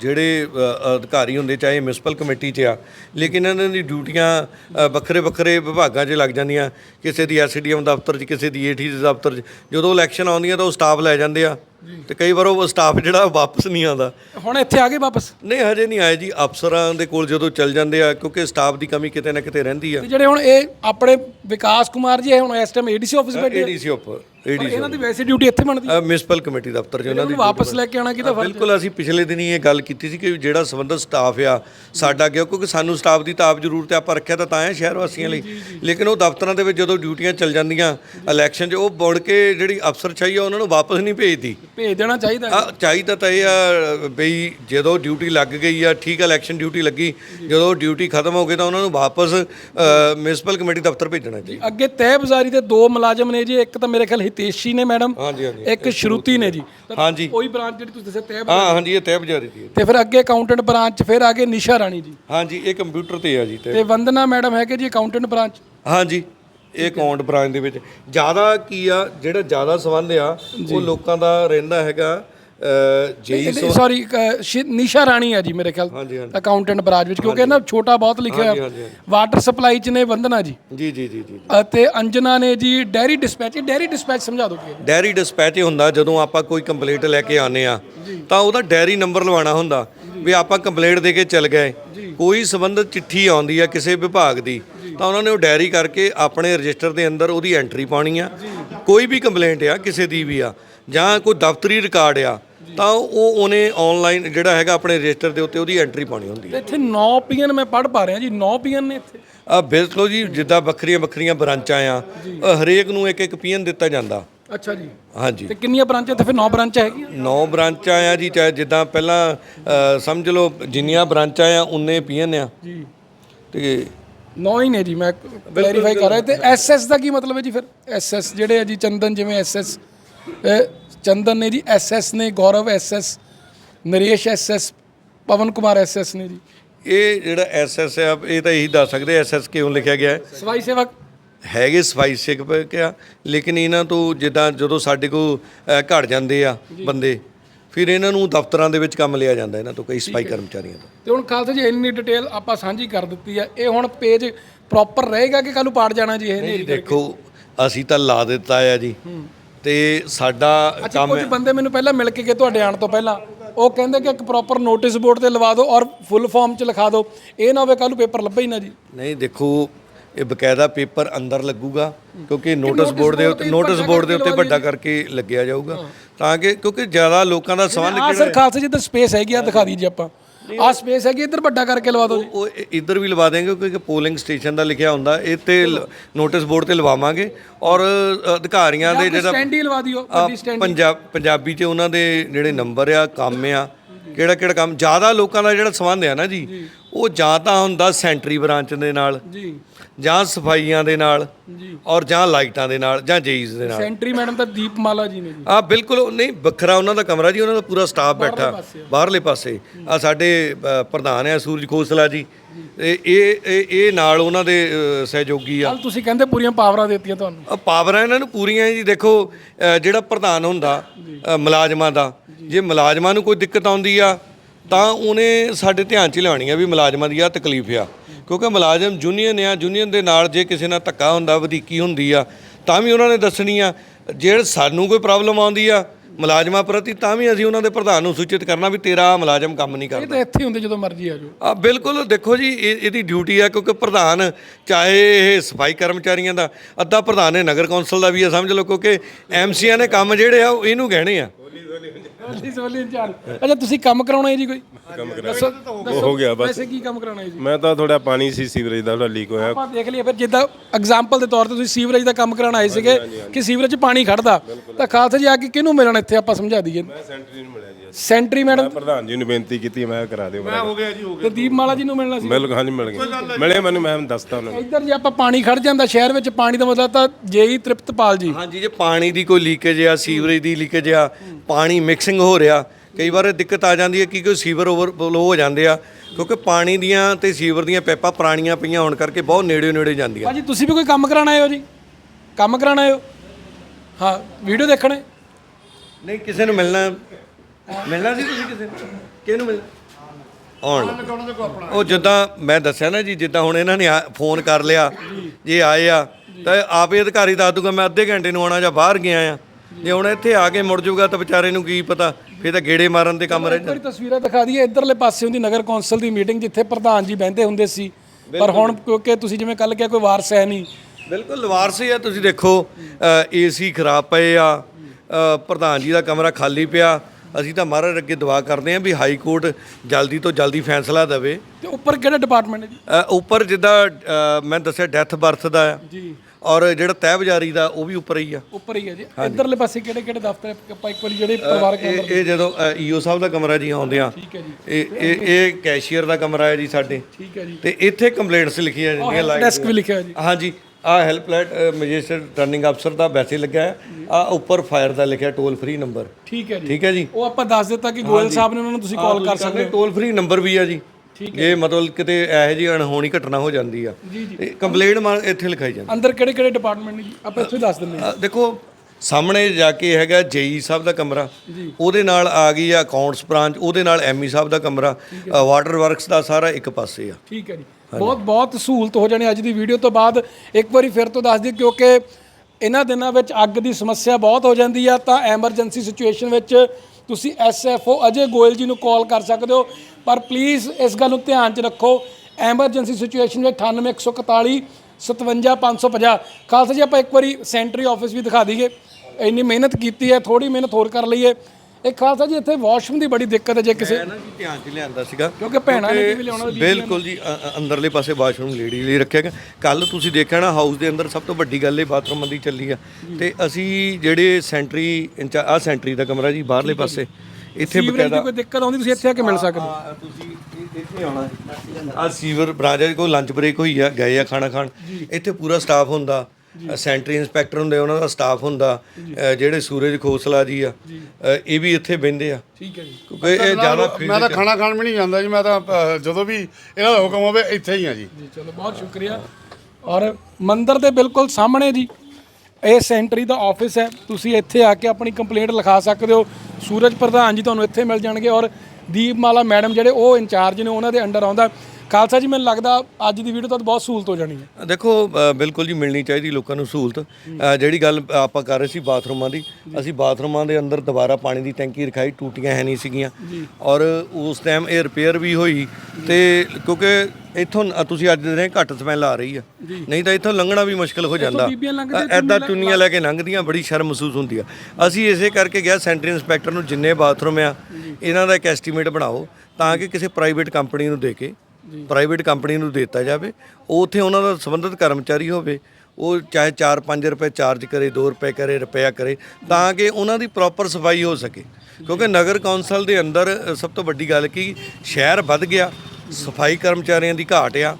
ਜਿਹੜੇ ਅਧਿਕਾਰੀ ਹੁੰਦੇ ਚਾਹੇ ਮਿਊਨਿਸਪਲ ਕਮੇਟੀ 'ਚ ਆ ਲੇਕਿਨ ਇਹਨਾਂ ਦੀ ਡਿਊਟੀਆਂ ਵੱਖਰੇ ਵੱਖਰੇ ਵਿਭਾਗਾਂ 'ਚ ਲੱਗ ਜਾਂਦੀਆਂ। ਕਿਸੇ ਦੀ ਐਸਡੀਐਮ ਦਫ਼ਤਰ 'ਚ ਕਿਸੇ ਦੀ ਏਟੀ ਦੇ ਦਫ਼ਤਰ 'ਚ। ਜਦੋਂ ਇਲੈਕਸ਼ਨ ਆਉਂਦੀਆਂ ਤਾਂ ਉਹ ਸਟਾਫ ਲੈ ਜਾਂਦੇ ਆ। ਤੇ ਕਈ ਵਾਰ ਉਹ ਸਟਾਫ ਜਿਹੜਾ ਵਾਪਸ ਨਹੀਂ ਆਉਂਦਾ। ਹੁਣ ਇੱਥੇ ਆ ਗਏ ਵਾਪਸ? ਨਹੀਂ ਹਜੇ ਨਹੀਂ ਆਏ ਜੀ। ਅਫਸਰਾਂ ਦੇ ਕੋਲ ਜਦੋਂ ਚੱਲ ਜਾਂਦੇ ਆ ਕਿਉਂਕਿ ਸਟਾਫ ਦੀ ਕਮੀ ਕਿਤੇ ਨਾ ਕਿਤੇ ਰਹਿੰਦੀ ਆ। ਤੇ ਜਿਹੜੇ ਹੁਣ ਇਹ ਆਪਣੇ ਵਿਕਾਸ ਕੁਮਾਰ ਜੀ ਇਹ ਹੁਣ ਇਸ ਟਾਈਮ ਏਡੀਸੀ ਆਫਿਸ ਬੈਠੇ ਆ। ਏਡੀਸੀ ਉੱਪਰ ਏਡੀਸੀ ਇਹਨਾਂ ਦੀ ਵੈਸੇ ਡਿਊਟੀ ਇੱਥੇ ਬਣਦੀ ਮਿਊਨਿਸਪਲ ਕਮੇਟੀ ਦਫ਼ਤਰ 'ਚ ਉਹਨਾਂ ਦੀ ਵਾਪਸ ਲੈ ਕੇ ਆਣਾ ਕਿਹਦਾ ਫਰਜ਼ ਬਿਲਕੁਲ ਅਸੀਂ ਪਿਛਲੇ ਦਿਨੀ ਇਹ ਗੱਲ ਕੀਤੀ ਸੀ ਕਿ ਜਿਹੜਾ ਸੰਬੰਧਿਤ ਸਟਾਫ ਆ ਸਾਡਾ ਗਿਆ ਕਿਉਂਕਿ ਸਾਨੂੰ ਸਟਾਫ ਦੀ ਤਾਂ ਆਪ ਜ਼ਰੂਰਤ ਹੈ ਆਪਾਂ ਰੱਖਿਆ ਤਾਂ ਤਾਂ ਹੈ ਸ਼ਹਿਰ ਵਾਸੀਆਂ ਲਈ। ਲੇਕਿਨ ਉਹ ਦਫ਼ਤਰਾਂ ਦੇ ਵਿੱਚ ਜਦੋਂ ਡਿਊਟੀਆਂ ਚੱਲ ਜਾਂਦੀਆਂ ਇਲੈਕਸ਼ਨ 'ਚ ਉਹ ਮੁੜ ਕੇ ਜਿਹੜੀ ਅਫਸਰਸ਼ਾਹੀ ਆ ਉਹਨਾਂ ਨੂੰ ਵਾਪਸ ਨਹੀਂ ਭੇਜਦੀ। ਭੇਜ ਦੇਣਾ ਚਾਹੀਦਾ ਆ ਚਾਹੀਦਾ ਤਾਂ ਇਹ ਆ ਬਈ ਜਦੋਂ ਡਿਊਟੀ ਲੱਗ ਗਈ ਆ ਠੀਕ ਆ ਇਲੈਕਸ਼ਨ ਡਿਊਟੀ ਲੱਗੀ ਜਦੋਂ ਡਿਊਟੀ ਖਤਮ ਹੋ ਗਈ ਤਾਂ ਉਹਨਾਂ ਨੂੰ ਵਾਪਸ ਮਿਊਨਿਸਪਲ ਕਮੇਟੀ ਦਫ਼ਤਰ ਭੇਜਣਾ ਚਾਹੀਦਾ। ਅੱਗੇ ਤਹਿ ਬਜ਼ਾਰੀ ਦੇ ਦੋ ਮੁਲਾਜ਼ਮ ਨੇ ਜੀ ਇੱਕ ਤਾਂ ਮੇਰੇ ਖਿਆਲ ਹਿਤੇਸ਼ੀ ਨੇ ਮੈਡਮ ਹਾਂਜੀ, ਹਾਂਜੀ। ਇੱਕ ਸ਼ਰੂਤੀ ਨੇ ਜੀ। ਤਾਂ ਹਾਂਜੀ। ਉਹੀ ਬ੍ਰਾਂਚ ਜਿਹੜੀ ਤੁਸੀਂ ਦੱਸਿਆ ਤੈਅ ਹਾਂ ਹਾਂਜੀ ਇਹ ਤੈਅ ਬਜਾਰੀ ਦੀ ਹੈ ਤੇ ਫਿਰ ਅੱਗੇ ਅਕਾਊਂਟੈਂਟ ਬ੍ਰਾਂਚ ਫਿਰ ਆ ਗਏ ਨਿਸ਼ਾ ਰਾਣੀ ਜੀ। ਹਾਂਜੀ ਇਹ ਕੰਪਿਊਟਰ ਤੇ ਆ ਜੀ ਤੇ। ਤੇ ਵੰਦਨਾ ਮੈਡਮ ਹੈਗੇ ਜੀ ਅਕਾਊਂਟੈਂਟ ਬ੍ਰਾਂਚ। ਹਾਂਜੀ ਇਹ ਅਕਾਊਂਟ ਬ੍ਰਾਂਚ ਦੇ ਵਿੱਚ। ਜ਼ਿਆਦਾ ਕੀ ਆ ਜਿਹੜਾ ਜ਼ਿਆਦਾ ਸੰਬੰਧ ਆ ਉਹ ਲੋਕਾਂ ਦਾ ਰਹਿੰਦਾ ਹੈਗਾ ਜੇਈ ਸੌਰੀ ਨਿਸ਼ਾ ਰਾਣੀ ਹੈ ਜੀ ਮੇਰੇ ਖਿਆਲ। ਅਕਾਊਂਟੈਂਟ ਬ੍ਰਾਂਚ ਵਿੱਚ ਕਿਉਂਕਿ ਨਾ ਛੋਟਾ ਬਹੁਤ ਲਿਖਿਆ ਹੋਇਆ। ਵਾਟਰ ਸਪਲਾਈ ਚ ਨੇ ਵੰਦਨਾ ਜੀ। ਜੀ ਜੀ ਜੀ ਜੀ ਅਤੇ ਅੰਜਨਾ ਨੇ ਜੀ ਡੈਰੀ ਡਿਸਪੈਚ ਡੈਰੀ ਡਿਸਪੈਚ ਸਮਝਾ ਦਿਓ ਕੀ ਡੈਰੀ ਡਿਸਪੈਚ ਹੁੰਦਾ ਜਦੋਂ ਆਪਾਂ ਕੋਈ ਕੰਪਲੇਂਟ ਲੈ ਕੇ ਆਨੇ ਆ ਤਾਂ ਉਹਦਾ ਡੈਰੀ ਨੰਬਰ ਲਵਾਉਣਾ ਹੁੰਦਾ ਵੀ ਆਪਾਂ ਕੰਪਲੇਂਟ ਦੇ ਕੇ ਚੱਲ ਗਏ। ਕੋਈ ਸੰਬੰਧਿਤ ਚਿੱਠੀ ਆਉਂਦੀ ਆ ਕਿਸੇ ਵਿਭਾਗ ਦੀ ਤਾਂ ਉਹਨਾਂ ਨੇ ਉਹ ਡੈਰੀ ਕਰਕੇ ਆਪਣੇ ਰਜਿਸਟਰ ਦੇ ਅੰਦਰ ਉਹਦੀ ਐਂਟਰੀ ਪਾਉਣੀ ਆ। ਕੋਈ ਵੀ ਕੰਪਲੇਂਟ ਆ ਕਿਸੇ ਦੀ ਵੀ ਆ ਜਾਂ ਕੋਈ ਦਫ਼ਤਰੀ ਰਿਕਾਰਡ ਆ ਤਾਂ ਉਹ ਉਹਨੇ ਆਨਲਾਈਨ ਜਿਹੜਾ ਹੈਗਾ ਆਪਣੇ ਰਜਿਸਟਰ ਦੇ ਉੱਤੇ ਉਹਦੀ ਐਂਟਰੀ ਪਾਉਣੀ ਹੁੰਦੀ ਤੇ ਇੱਥੇ 9 ਪੀਐਨ ਮੈਂ ਪੜ ਪਾ ਰਿਹਾ ਜੀ 9 ਪੀਐਨ ਨੇ ਇੱਥੇ। ਆ ਬਿਲਕੁਲ ਜੀ ਜਿੱਦਾਂ ਵੱਖਰੀਆਂ ਵੱਖਰੀਆਂ ਬ੍ਰਾਂਚਾਂ ਆ ਹਰੇਕ ਨੂੰ ਇੱਕ ਇੱਕ ਪੀਐਨ ਦਿੱਤਾ ਜਾਂਦਾ। ਅੱਛਾ ਜੀ। ਹਾਂਜੀ। ਤੇ ਕਿੰਨੀਆਂ ਬ੍ਰਾਂਚਾਂ ਤੇ ਫਿਰ 9 ਬ੍ਰਾਂਚਾਂ ਹੈਗੀਆਂ? ਨੌ ਬ੍ਰਾਂਚਾਂ ਆ ਜੀ ਚਾਹੇ ਜਿੱਦਾਂ ਪਹਿਲਾਂ ਸਮਝ ਲਓ ਜਿੰਨੀਆਂ ਬ੍ਰਾਂਚਾਂ ਆ ਉਨੇ ਪੀਐਨ ਆ। ਜੀ। ਤੇ 9 ਹੀ ਨੇ ਜੀ ਮੈਂ ਵੈਰੀਫਾਈ ਕਰ ਰਿਹਾ। ਤੇ ਐਸਐਸ ਦਾ ਕੀ ਮਤਲਬ ਹੈ ਜੀ ਫਿਰ? ਐਸਐਸ ਜਿਹੜੇ ਆ ਜੀ ਚੰਦਨ ਜਿਵੇਂ ਐਸਐਸ ਚੰਦਨ ਨੇ ਜੀ ਐਸਐਸ ਨੇ Gaurav SS Naresh SS Pavan Kumar SS ਨੇ ਜੀ। ਇਹ ਜਿਹੜਾ ਐਸਐਸ ਆ ਇਹ ਤਾਂ ਇਹੀ ਦੱਸ ਸਕਦੇ ਐਸਐਸ ਕਿਉਂ ਲਿਖਿਆ ਗਿਆ ਹੈ? ਸਫ਼ਾਈ ਸੇਵਕ। ਹੈਗੇ ਸਫ਼ਾਈ ਸੇਵਕ ਆ ਲੇਕਿਨ ਇਹਨਾਂ ਤੋਂ ਜਿੱਦਾਂ ਜਦੋਂ ਸਾਡੇ ਕੋਲ ਅ, ਘਟ ਜਾਂਦੇ ਆ ਬੰਦੇ ਫਿਰ ਇਹਨਾਂ ਨੂੰ ਦਫ਼ਤਰਾਂ ਦੇ ਵਿੱਚ ਕੰਮ ਲਿਆ ਜਾਂਦਾ ਇਹਨਾਂ ਤੋਂ ਕਈ ਸਫ਼ਾਈ ਕਰਮਚਾਰੀਆਂ ਤੋਂ। ਤੇ ਹੁਣ ਖਾਲਸਾ ਜੀ ਇੰਨੀ ਡਿਟੇਲ ਆਪਾਂ ਸਾਂਝੀ ਕਰ ਦਿੱਤੀ ਆ ਇਹ ਹੁਣ ਪੇਜ ਪ੍ਰੋਪਰ ਰਹੇਗਾ ਕਿ ਕੱਲ ਨੂੰ ਪਾੜ ਜਾਣਾ ਜੀ ਇਹ? ਦੇਖੋ ਅਸੀਂ ਤਾਂ ਲਾ ਦਿੱਤਾ ਆ ਜੀ। ਤੇ ਸਾਡਾ ਕੰਮ ਕੁਝ ਬੰਦੇ ਮੈਨੂੰ ਪਹਿਲਾਂ ਮਿਲ ਕੇ ਗਏ ਤੁਹਾਡੇ ਆਉਣ ਤੋਂ ਪਹਿਲਾਂ। ਉਹ ਕਹਿੰਦੇ ਕਿ ਇੱਕ ਪ੍ਰੋਪਰ ਨੋਟਿਸ ਬੋਰਡ ਤੇ ਲਵਾ ਦਿਓ ਔਰ ਫੁੱਲ ਫਾਰਮ ਚ ਲਿਖਾ ਦਿਓ। ਇਹ ਨਾ ਹੋਵੇ ਕੱਲ ਨੂੰ ਪੇਪਰ ਲੱਭੇ ਹੀ ਨਾ ਜੀ। ਨਹੀਂ ਦੇਖੋ ਇਹ ਬਕਾਇਦਾ ਪੇਪਰ ਅੰਦਰ ਲੱਗੂਗਾ ਕਿਉਂਕਿ ਨੋਟਿਸ ਬੋਰਡ ਦੇ ਉੱਤੇ ਨੋਟਿਸ ਬੋਰਡ ਦੇ ਉੱਤੇ ਵੱਡਾ ਕਰਕੇ ਲੱਗਿਆ ਜਾਊਗਾ। ਤਾਂ ਕਿ ਕਿਉਂਕਿ ਜ਼ਿਆਦਾ ਲੋਕਾਂ ਦਾ ਸੰਬੰਧ ਆ ਸਰ ਖਾਲਸਾ ਜੀ ਸਪੇਸ ਹੈਗੀ ਆ ਦਿਖਾ ਦਈਏ ਆਪਾਂ। ਆ ਸਪੇਸ ਹੈਗੀ ਇੱਧਰ ਵੱਡਾ ਕਰਕੇ ਲਵਾ ਦਿਓ ਜੀ। ਉਹ ਇ- ਇੱਧਰ ਵੀ ਲਵਾ ਦੇਂਗੇ ਕਿਉਂਕਿ ਪੋਲਿੰਗ ਸਟੇਸ਼ਨ ਦਾ ਲਿਖਿਆ ਹੁੰਦਾ ਇਹ ਤੇ ਨੋਟਿਸ ਬੋਰਡ ਤੇ ਲਵਾਵਾਂਗੇ। ਔਰ ਅ, ਅਧਿਕਾਰੀਆਂ ਦੇ ਜਿਹੜਾ ਸਟੈਂਡ ਹੀ ਲਵਾ ਦਿਓ ਵੱਡੀ ਸਟੈਂਡ ਪੰਜਾਬ ਪੰਜਾਬੀ 'ਚ ਉਹਨਾਂ ਦੇ ਜਿਹੜੇ ਨੰਬਰ ਆ ਕੰਮ ਆ ਕਿਹੜਾ ਕਿਹੜਾ ਕੰਮ ਜ਼ਿਆਦਾ ਲੋਕਾਂ ਦਾ ਜਿਹੜਾ ਸੰਬੰਧ ਆ ਨਾ ਜੀ। ਉਹ ਜਾਂ ਤਾਂ ਹੁੰਦਾ ਸੈਂਟਰੀ ਬ੍ਰਾਂਚ ਦੇ ਨਾਲ। ਜੀ। ਜਾਂ ਸਫਾਈਆਂ ਦੇ ਨਾਲ ਔਰ ਜਾਂ ਲਾਈਟਾਂ ਦੇ ਨਾਲ ਜਾਂ ਜੇਈਜ਼ ਦੇ ਨਾਲ। ਸੈਂਟਰੀ ਮੈਡਮ ਤਾਂ ਦੀਪਮਾਲਾ ਜੀ ਨੇ ਜੀ। ਆ ਬਿਲਕੁਲ ਨਹੀਂ ਵੱਖਰਾ ਉਹਨਾਂ ਦਾ ਕਮਰਾ ਜੀ ਉਹਨਾਂ ਦਾ ਪੂਰਾ ਸਟਾਫ ਬੈਠਾ ਬਾਹਰਲੇ ਪਾਸੇ। ਆ ਸਾਡੇ ਪ੍ਰਧਾਨ ਆ ਸੂਰਜ ਖੋਸਲਾ ਜੀ। ਤੇ ਇਹ ਇਹ ਇਹ ਨਾਲ ਉਹਨਾਂ ਦੇ ਸਹਿਯੋਗੀ ਆ। ਕੱਲ ਤੁਸੀਂ ਕਹਿੰਦੇ ਪੂਰੀਆਂ ਪਾਵਰਾਂ ਦਿੱਤੀਆਂ ਤੁਹਾਨੂੰ। ਆ ਪਾਵਰਾਂ ਇਹਨਾਂ ਨੂੰ ਪੂਰੀਆਂ ਜੀ ਦੇਖੋ ਜਿਹੜਾ ਪ੍ਰਧਾਨ ਹੁੰਦਾ ਮੁਲਾਜ਼ਮਾਂ ਦਾ ਜੇ ਮੁਲਾਜ਼ਮਾਂ ਨੂੰ ਕੋਈ ਦਿੱਕਤ ਆਉਂਦੀ ਆ ਤਾਂ ਉਹਨੇ ਸਾਡੇ ਧਿਆਨ 'ਚ ਲਿਆਉਣੀ ਆ ਵੀ ਮੁਲਾਜ਼ਮਾਂ ਦੀ ਆ ਤਕਲੀਫ ਆ। ਕਿਉਂਕਿ ਮੁਲਾਜ਼ਮ ਯੂਨੀਅਨ ਆ ਯੂਨੀਅਨ ਦੇ ਨਾਲ ਜੇ ਕਿਸੇ ਨਾਲ ਧੱਕਾ ਹੁੰਦਾ ਵਧੀਕੀ ਹੁੰਦੀ ਆ ਤਾਂ ਵੀ ਉਹਨਾਂ ਨੇ ਦੱਸਣੀ ਆ। ਜੇ ਸਾਨੂੰ ਕੋਈ ਪ੍ਰੋਬਲਮ ਆਉਂਦੀ ਆ ਮੁਲਾਜ਼ਮਾਂ ਪ੍ਰਤੀ ਤਾਂ ਵੀ ਅਸੀਂ ਉਹਨਾਂ ਦੇ ਪ੍ਰਧਾਨ ਨੂੰ ਸੂਚਿਤ ਕਰਨਾ ਵੀ ਤੇਰਾ ਮੁਲਾਜ਼ਮ ਕੰਮ ਨਹੀਂ ਇਹ ਕਰਦਾ। ਤਾਂ ਇੱਥੇ ਹੁੰਦੇ ਜਦੋਂ ਮਰਜ਼ੀ ਆ ਜਾਓ। ਆ ਬਿਲਕੁਲ ਦੇਖੋ ਜੀ ਇਹ ਇਹਦੀ ਡਿਊਟੀ ਆ ਕਿਉਂਕਿ ਪ੍ਰਧਾਨ ਚਾਹੇ ਇਹ ਸਫ਼ਾਈ ਕਰਮਚਾਰੀਆਂ ਦਾ ਅੱਧਾ ਪ੍ਰਧਾਨ ਇਹ ਨਗਰ ਕੌਂਸਲ ਦਾ ਵੀ ਆ ਸਮਝ ਲਓ ਕਿਉਂਕਿ ਐਮਸੀਆਂ ਨੇ ਕੰਮ ਜਿਹੜੇ ਆ ਉਹ ਇਹਨੂੰ ਕਹਿਣੇ ਆ। ਪੁਲਿਸ ਵਾਲੇ ਇੰਚਾਰਜ ਅੱਛਾ ਤੁਸੀਂ ਕੰਮ ਕਰਾਉਣਾ ਹੈ ਜੀ ਕੋਈ? ਕੰਮ ਕਰਾ ਦੱਸੋ ਉਹ ਹੋ ਗਿਆ। ਬਸ। ਵੈਸੇ ਕੀ ਕੰਮ ਕਰਾਉਣਾ ਹੈ ਜੀ? ਮੈਂ ਤਾਂ ਥੋੜਾ ਪਾਣੀ ਸੀ ਸੀਵਰੇਜ ਦਾ ਲੀਕ ਹੋਇਆ। ਆਪਾਂ ਦੇਖ ਲਈਏ ਫਿਰ ਜਿੱਦਾਂ ਐਗਜ਼ਾਮਪਲ ਦੇ ਤੌਰ ਤੇ ਤੁਸੀਂ ਸੀਵਰੇਜ ਦਾ ਕੰਮ ਕਰਾਉਣ ਆਏ ਸੀਗੇ ਕਿ ਸੀਵਰੇਜ 'ਚ ਪਾਣੀ ਖੜਦਾ। ਤਾਂ ਖਾਲਸਾ ਜੀ ਆ ਕੇ ਕਿਹਨੂੰ ਮਿਲਣ ਇੱਥੇ ਆਪਾਂ ਸਮਝਾ ਦਈਏ? ਮੈਂ ਸੈਂਟਰੀ ਨੂੰ ਮਿਲਿਆ। ਸੈਂਟਰੀ ਮੈਡਮ ਪ੍ਰਧਾਨ ਜੀ ਨੂੰ ਬੇਨਤੀ ਕੀਤੀ ਮੈਂ ਕਰਾ ਦਿਓ ਮੈਂ ਹੋ ਗਿਆ ਜੀ ਤੇ ਦੀਪਮਾਲਾ ਜੀ ਨੂੰ ਮਿਲਣਾ ਸੀ? ਬਿਲਕੁਲ ਹਾਂਜੀ ਮਿਲ ਗਏ। ਮਿਲੇ ਮੈਨੂੰ ਮੈਂ ਦੱਸਤਾ ਉਹਨਾਂ ਨੂੰ। ਇੱਧਰ ਜੇ ਆਪਾਂ ਪਾਣੀ ਖੜ ਜਾਂਦਾ ਸ਼ਹਿਰ ਵਿੱਚ ਪਾਣੀ ਦਾ ਮਤਲਬ ਤਾਂ ਜੇਈ ਤ੍ਰਿਪਤਪਾਲ ਜੀ। ਹਾਂਜੀ ਜੇ ਪਾਣੀ ਦੀ ਕੋਈ ਲੀਕੇਜ ਆ ਸੀਵਰੇਜ ਦੀ ਲੀਕੇਜ ਆ ਪਾਣੀ ਮਿਕਸਿੰਗ ਹੋ ਰਿਹਾ ਕਈ ਵਾਰ ਇਹ ਦਿੱਕਤ ਆ ਜਾਂਦੀ ਹੈ ਕਿ ਕੋਈ ਸੀਵਰ ਓਵਰਫਲੋ ਹੋ ਜਾਂਦੇ ਆ ਕਿਉਂਕਿ ਪਾਣੀ ਦੀਆਂ ਤੇ ਸੀਵਰ ਦੀਆਂ ਪਾਈਪਾਂ ਪੁਰਾਣੀਆਂ ਪਈਆਂ ਹੋਣ ਕਰਕੇ ਬਹੁਤ ਨੇੜੇ ਨੇੜੇ ਜਾਂਦੀਆਂ। ਭਾਜੀ ਤੁਸੀਂ ਵੀ ਕੋਈ ਕੰਮ ਕਰਾਉਣ ਆਏ ਹੋ ਜੀ? ਕੰਮ ਕਰਾਉਣ ਆਏ ਹੋ? ਹਾਂ ਵੀਡੀਓ ਦੇਖਣੇ? ਨਹੀਂ ਕਿਸੇ ਨੂੰ ਮਿਲਣਾ ਮਿਲਣਾ ਸੀ ਤੁਸੀਂ ਕਿਸੇ ਨੂੰ? ਕਿਹਨੂੰ ਮਿਲਣਾ ਆਉਣ। ਉਹ ਜਿੱਦਾਂ ਮੈਂ ਦੱਸਿਆ ਨਾ ਜੀ ਜਿੱਦਾਂ ਹੁਣ ਇਹਨਾਂ ਨੇ ਆ- ਫੋਨ ਕਰ ਲਿਆ ਜੇ ਆਏ ਆ ਤਾਂ ਆਪੇ ਅਧਿਕਾਰੀ ਦੱਸ ਦੂਗਾ ਮੈਂ ਅੱਧੇ ਘੰਟੇ ਨੂੰ ਆਉਣਾ ਜਾਂ ਬਾਹਰ ਗਿਆ ਆ। ਜੇ ਹੁਣ ਇੱਥੇ ਆ ਕੇ ਮੁੜ ਜਾਊਗਾ ਤਾਂ ਵਿਚਾਰੇ ਨੂੰ ਕੀ ਪਤਾ ਫਿਰ ਤਾਂ ਗੇੜੇ ਮਾਰਨ ਦੇ ਕੰਮ ਰਹਿ ਇੱਕ ਵਾਰੀ ਤਸਵੀਰਾਂ ਦਿਖਾ ਦਈਏ ਇੱਧਰਲੇ ਪਾਸੇ ਹੁੰਦੀ ਨਗਰ ਕੌਂਸਲ ਦੀ ਮੀਟਿੰਗ ਜਿੱਥੇ ਪ੍ਰਧਾਨ ਜੀ ਬਹਿੰਦੇ ਹੁੰਦੇ ਸੀ। ਪਰ ਹੁਣ ਕਿਉਂਕਿ ਤੁਸੀਂ ਜਿਵੇਂ ਕੱਲ ਕਿਹਾ ਕੋਈ ਵਾਰਸ ਹੈ ਨਹੀਂ। ਬਿਲਕੁਲ ਲਵਾਰਸ ਹੀ ਆ। ਤੁਸੀਂ ਦੇਖੋ ਏਸੀ ਖਰਾਬ ਪਏ ਆ ਅ, ਪ੍ਰਧਾਨ ਜੀ ਦਾ ਕਮਰਾ ਖਾਲੀ ਪਿਆ। ਅਸੀਂ ਤਾਂ ਮਹਾਰਾਜ ਅੱਗੇ ਦੁਆ ਕਰਦੇ ਆਂ ਵੀ ਹਾਈ ਕੋਰਟ ਜਲਦੀ ਤੋਂ ਜਲਦੀ ਫੈਸਲਾ ਦੇਵੇ। ਤੇ ਉੱਪਰ ਕਿਹੜਾ ਡਿਪਾਰਟਮੈਂਟ ਹੈ ਜੀ? ਅ, ਉੱਪਰ ਜਿੱਦਾਂ ਅ, ਮੈਂ ਦੱਸਿਆ ਡੈਥ ਬਰਥ ਦਾ ਆ ਜੀ। ਔਰ ਜਿਹੜਾ ਤਹਿਬਜ਼ਾਰੀ ਦਾ ਉਹ ਵੀ ਉੱਪਰ ਹੀ ਆ। ਉੱਪਰ ਹੀ ਹੈ ਜੀ। ਇੱਧਰਲੇ ਪਾਸੇ ਕਿਹੜੇ ਕਿਹੜੇ ਦਫ਼ਤਰ ਹੈ? ਆਪਾਂ ਇੱਕ ਵਾਰੀ ਜਿਹੜੇ ਪਰਿਵਾਰਕ ਇਹ ਇਹ ਜਦੋਂ ਈਓ ਸਾਹਿਬ ਦਾ ਕਮਰਾ ਜੀ ਆਉਂਦੇ ਆ। ਠੀਕ ਹੈ ਜੀ। ਇਹ ਇਹ ਇਹ ਕੈਸ਼ੀਅਰ ਦਾ ਕਮਰਾ ਹੈ ਜੀ ਸਾਡੇ। ਠੀਕ ਹੈ ਜੀ। ਤੇ ਇੱਥੇ ਕੰਪਲੇਂਟਸ ਲਿਖੀਆਂ ਜਾਂਦੀਆਂ ਲਾਈਟ ਡੈਸਕ ਵੀ ਲਿਖਿਆ ਹੋਇਆ ਜੀ। ਹਾਂਜੀ। ਆ ਹੈਲਪਲਾਈਨ ਮੈਜਿਸਟਰੇਟ ਟਰਨਿੰਗ ਅਫਸਰ ਦਾ ਵੈਸੇ ਲੱਗਾ ਹੈ। ਆ ਉੱਪਰ ਫਾਇਰ ਦਾ ਲਿਖਿਆ ਟੋਲ ਫ੍ਰੀ ਨੰਬਰ ਠੀਕ ਹੈ ਜੀ। ਠੀਕ ਹੈ ਜੀ? ਉਹ ਆਪਾਂ ਦੱਸ ਦਿੱਤਾ ਕਿ ਗੋਇਲ ਸਾਹਿਬ ਨੇ ਉਹਨਾਂ ਨੂੰ ਤੁਸੀਂ ਕਾਲ ਕਰ ਸਕਦੇ ਹੋ। ਟੋਲ ਫ੍ਰੀ ਨੰਬਰ ਵੀ ਆ ਜੀ। ਜੇ ਮਤਲਬ ਕਿਤੇ ਇਹੋ ਜਿਹੀ ਅਣਹੋਣੀ ਘਟਨਾ ਹੋ ਜਾਂਦੀ ਆ। ਕੰਪਲੇਂਟ ਇੱਥੇ ਲਿਖਾਈ ਜਾਂਦੀ। ਅੰਦਰ ਕਿਹੜੇ ਕਿਹੜੇ ਡਿਪਾਰਟਮੈਂਟ ਨੇ ਜੀ? ਆਪਾਂ ਇੱਥੇ ਦੱਸ ਦਿੰਦੇ ਹਾਂ। ਆ, ਦੇਖੋ ਸਾਹਮਣੇ ਜਾ ਕੇ ਹੈਗਾ ਜੇਈ ਸਾਹਿਬ ਦਾ ਕਮਰਾ। ਉਹਦੇ ਨਾਲ ਆ ਗਈ ਆ ਅਕਾਊਂਟਸ ਬ੍ਰਾਂਚ ਉਹਦੇ ਨਾਲ ਐਮਈ ਸਾਹਿਬ ਦਾ ਕਮਰਾ। ਵਾਟਰ ਵਰਕਸ ਦਾ ਸਾਰਾ ਇੱਕ ਪਾਸੇ ਆ। ਠੀਕ ਹੈ ਜੀ। ਬਹੁਤ ਬਹੁਤ ਸਹੂਲਤ ਹੋ ਜਾਣੀ ਅੱਜ ਦੀ ਵੀਡੀਓ ਤੋਂ ਬਾਅਦ। ਇੱਕ ਵਾਰੀ ਫਿਰ ਤੋਂ ਦੱਸ ਦਿਓ ਕਿਉਂਕਿ ਇਹਨਾਂ ਦਿਨਾਂ ਵਿੱਚ ਅੱਗ ਦੀ ਸਮੱਸਿਆ ਬਹੁਤ ਹੋ ਜਾਂਦੀ ਆ, ਤਾਂ ਐਮਰਜੈਂਸੀ ਸਿਚੁਏਸ਼ਨ ਵਿੱਚ ਤੁਸੀਂ ਐਸਐਫਓ ਅਜੇ ਗੋਇਲ ਜੀ ਨੂੰ ਕਾਲ ਕਰ ਸਕਦੇ ਹੋ। ਪਰ ਪਲੀਜ਼ ਇਸ ਗੱਲ ਨੂੰ ਧਿਆਨ 'ਚ ਰੱਖੋ, ਐਮਰਜੈਂਸੀ ਸਿਚੁਏਸ਼ਨ ਵਿੱਚ 98141 57550 ਖਾਲਸਾ ਜੀ, ਆਪਾਂ ਇੱਕ ਵਾਰੀ ਸੈਂਟਰੀ ਆਫਿਸ ਵੀ ਦਿਖਾ ਦਈਏ। ਇੰਨੀ ਮਿਹਨਤ ਕੀਤੀ ਹੈ ਥੋੜੀ ਮਿਹਨਤ ਹੋਰ ਕਰ ਲਈਏ। ਇੱਕ ਖਾਲਸਾ ਜੀ ਇੱਥੇ ਵਾਸ਼ਰੂਮ ਦੀ ਬੜੀ ਦਿੱਕਤ ਹੈ ਜੇ ਕਿਸੇ ਮੈਂ ਨਾ ਜੀ ਧਿਆਨ 'ਚ ਲਿਆਂਦਾ ਸੀਗਾ ਕਿਉਂਕਿ ਭੈਣਾਂ ਨੇ ਵੀ ਲਿਆਉਣਾ ਬਿਲਕੁਲ ਜੀ ਅ- ਅੰਦਰਲੇ ਪਾਸੇ ਵਾਸ਼ਰੂਮ ਲੇਡੀ ਲਈ ਰੱਖਿਆ ਗਿਆ। ਕੱਲ ਤੁਸੀਂ ਦੇਖਿਆ ਨਾ ਹਾਊਸ ਦੇ ਅੰਦਰ ਸਭ ਤੋਂ ਵੱਡੀ ਗੱਲ ਇਹ ਬਾਥਰੂਮਾਂ ਦੀ ਚੱਲੀ ਆ। ਤੇ ਅਸੀਂ ਜਿਹੜੇ ਸੈਂਟਰੀ ਆ ਸੈਂਟਰੀ ਦਾ ਕਮਰਾ ਜੀ ਬਾਹਰਲੇ ਪਾਸੇ। ਇੱਥੇ ਸੀਵਰੇਜ ਦੀ ਬਕਾਇਦਾ ਕੋਈ ਦਿੱਕਤ ਆਉਂਦੀ ਤੁਸੀਂ ਇੱਥੇ ਆ ਕੇ ਮਿਲ ਸਕਦੇ ਹੋ। ਆ ਤੁਸੀਂ ਇ- ਇੱਥੇ ਆਉਣਾ ਆ ਸੀਵਰ ਬ੍ਰਾਂਚ ਹੈ ਕੋਈ ਲੰਚ ਬ੍ਰੇਕ ਹੋਈ ਆ ਗਏ ਆ ਖਾਣਾ ਖਾਣ। ਇੱਥੇ ਪੂਰਾ ਸਟਾਫ ਹੁੰਦਾ। ਸੈਂਟਰੀ ਇੰਸਪੈਕਟਰ ਹੁੰਦੇ ਉਹਨਾਂ ਦਾ ਸਟਾਫ ਹੁੰਦਾ ਜਿਹੜੇ ਸੂਰਜ ਖੋਸਲਾ ਜੀ ਆ ਇਹ ਵੀ ਇੱਥੇ ਬਹਿੰਦੇ ਆ। ਠੀਕ ਹੈ ਜੀ। ਕਿਉਂਕਿ ਇਹ ਜ਼ਿਆਦਾ ਮੈਂ ਤਾਂ ਖਾਣਾ ਖਾਣ ਵੀ ਨਹੀਂ ਜਾਂਦਾ ਜੀ ਮੈਂ ਤਾਂ ਜਦੋਂ ਵੀ ਇਹਨਾਂ ਦਾ ਹੁਕਮ ਹੋਵੇ ਇੱਥੇ ਹੀ ਆ ਜੀ। ਜੀ ਚਲੋ ਬਹੁਤ ਸ਼ੁਕਰੀਆ। ਔਰ ਮੰਦਿਰ ਦੇ ਬਿਲਕੁਲ ਸਾਹਮਣੇ ਜੀ ਇਹ ਸੈਂਟਰੀ ਦਾ ਆਫਿਸ ਹੈ। ਤੁਸੀਂ ਇੱਥੇ ਆ ਕੇ ਆਪਣੀ ਕੰਪਲੇਂਟ ਲਿਖਾ ਸਕਦੇ ਹੋ। ਸੂਰਜ ਪ੍ਰਧਾਨ ਜੀ ਤੁਹਾਨੂੰ ਇੱਥੇ ਮਿਲ ਜਾਣਗੇ ਔਰ ਦੀਪਮਾਲਾ ਮੈਡਮ ਜਿਹੜੇ ਉਹ ਇੰਚਾਰਜ ਨੇ ਉਹਨਾਂ ਦੇ ਅੰਡਰ ਆਉਂਦਾ। ਖਾਲਸਾ ਜੀ ਮੈਨੂੰ ਲੱਗਦਾ ਅੱਜ ਦੀ ਵੀਡੀਓ ਤੋਂ ਬਹੁਤ ਸਹੂਲਤ ਹੋ ਜਾਣੀ ਹੈ। ਦੇਖੋ ਅ, ਬਿਲਕੁਲ ਜੀ ਮਿਲਣੀ ਚਾਹੀਦੀ ਲੋਕਾਂ ਨੂੰ ਸਹੂਲਤ। ਅ, ਜਿਹੜੀ ਗੱਲ ਆਪਾਂ ਕਰ ਰਹੇ ਸੀ ਬਾਥਰੂਮਾਂ ਦੀ ਅਸੀਂ ਬਾਥਰੂਮਾਂ ਦੇ ਅੰਦਰ ਦੁਬਾਰਾ ਪਾਣੀ ਦੀ ਟੈਂਕੀ ਰਖਾਈ ਟੂਟੀਆਂ ਹੈ ਨਹੀਂ ਸੀਗੀਆਂ। ਔਰ ਉਸ ਟਾਈਮ ਇਹ ਰਿਪੇਅਰ ਵੀ ਹੋਈ ਤੇ ਕਿਉਂਕਿ ਇੱਥੋਂ ਅ, ਤੁਸੀਂ ਅੱਜ ਦੇ ਰਹੇ ਘੱਟ ਸਮੈਲ ਆ ਰਹੀ ਆ। ਨਹੀਂ ਤਾਂ ਇੱਥੋਂ ਲੰਘਣਾ ਵੀ ਮੁਸ਼ਕਲ ਹੋ ਜਾਂਦਾ। ਬੀਬੀਆਂ ਲੰਘਦੀਆਂ, ਐਦਾਂ ਚੁੰਨੀਆਂ ਲੈ ਕੇ ਲੰਘਦੀਆਂ ਬੜੀ ਸ਼ਰਮ ਮਹਿਸੂਸ ਹੁੰਦੀ ਆ। ਅਸੀਂ ਇਸੇ ਕਰਕੇ ਗਿਆ ਸੈਂਟਰੀ ਇੰਸਪੈਕਟਰ ਨੂੰ ਜਿੰਨੇ ਬਾਥਰੂਮ ਆ ਇਹਨਾਂ ਦਾ ਇੱਕ ਐਸਟੀਮੇਟ ਬਣਾਓ ਤਾਂ ਕਿ ਕਿਸੇ ਪ੍ਰਾਈਵੇਟ ਕੰਪਨੀ ਨੂੰ ਦੇ ਕੇ ਪ੍ਰਾਈਵੇਟ ਕੰਪਨੀ ਨੂੰ ਦਿੱਤਾ ਜਾਵੇ, ਉਹ ਉੱਥੇ ਉਹਨਾਂ ਦਾ ਸੰਬੰਧਿਤ ਕਰਮਚਾਰੀ ਹੋਵੇ, ਉਹ ਚਾਹੇ 4-5 ਰੁਪਏ ਚਾਰਜ ਕਰੇ 2 ਰੁਪਏ ਕਰੇ, ਰੁਪਇਆ ਕਰੇ, ਤਾਂ ਕਿ ਉਹਨਾਂ ਦੀ ਪ੍ਰੋਪਰ ਸਫ਼ਾਈ ਹੋ ਸਕੇ। ਕਿਉਂਕਿ ਨਗਰ ਕੌਂਸਲ ਦੇ ਅੰਦਰ ਸਭ ਤੋਂ ਵੱਡੀ ਗੱਲ ਕਿ, ਸ਼ਹਿਰ ਵੱਧ ਗਿਆ, ਸਫ਼ਾਈ ਕਰਮਚਾਰੀਆਂ ਦੀ ਘਾਟ ਆ,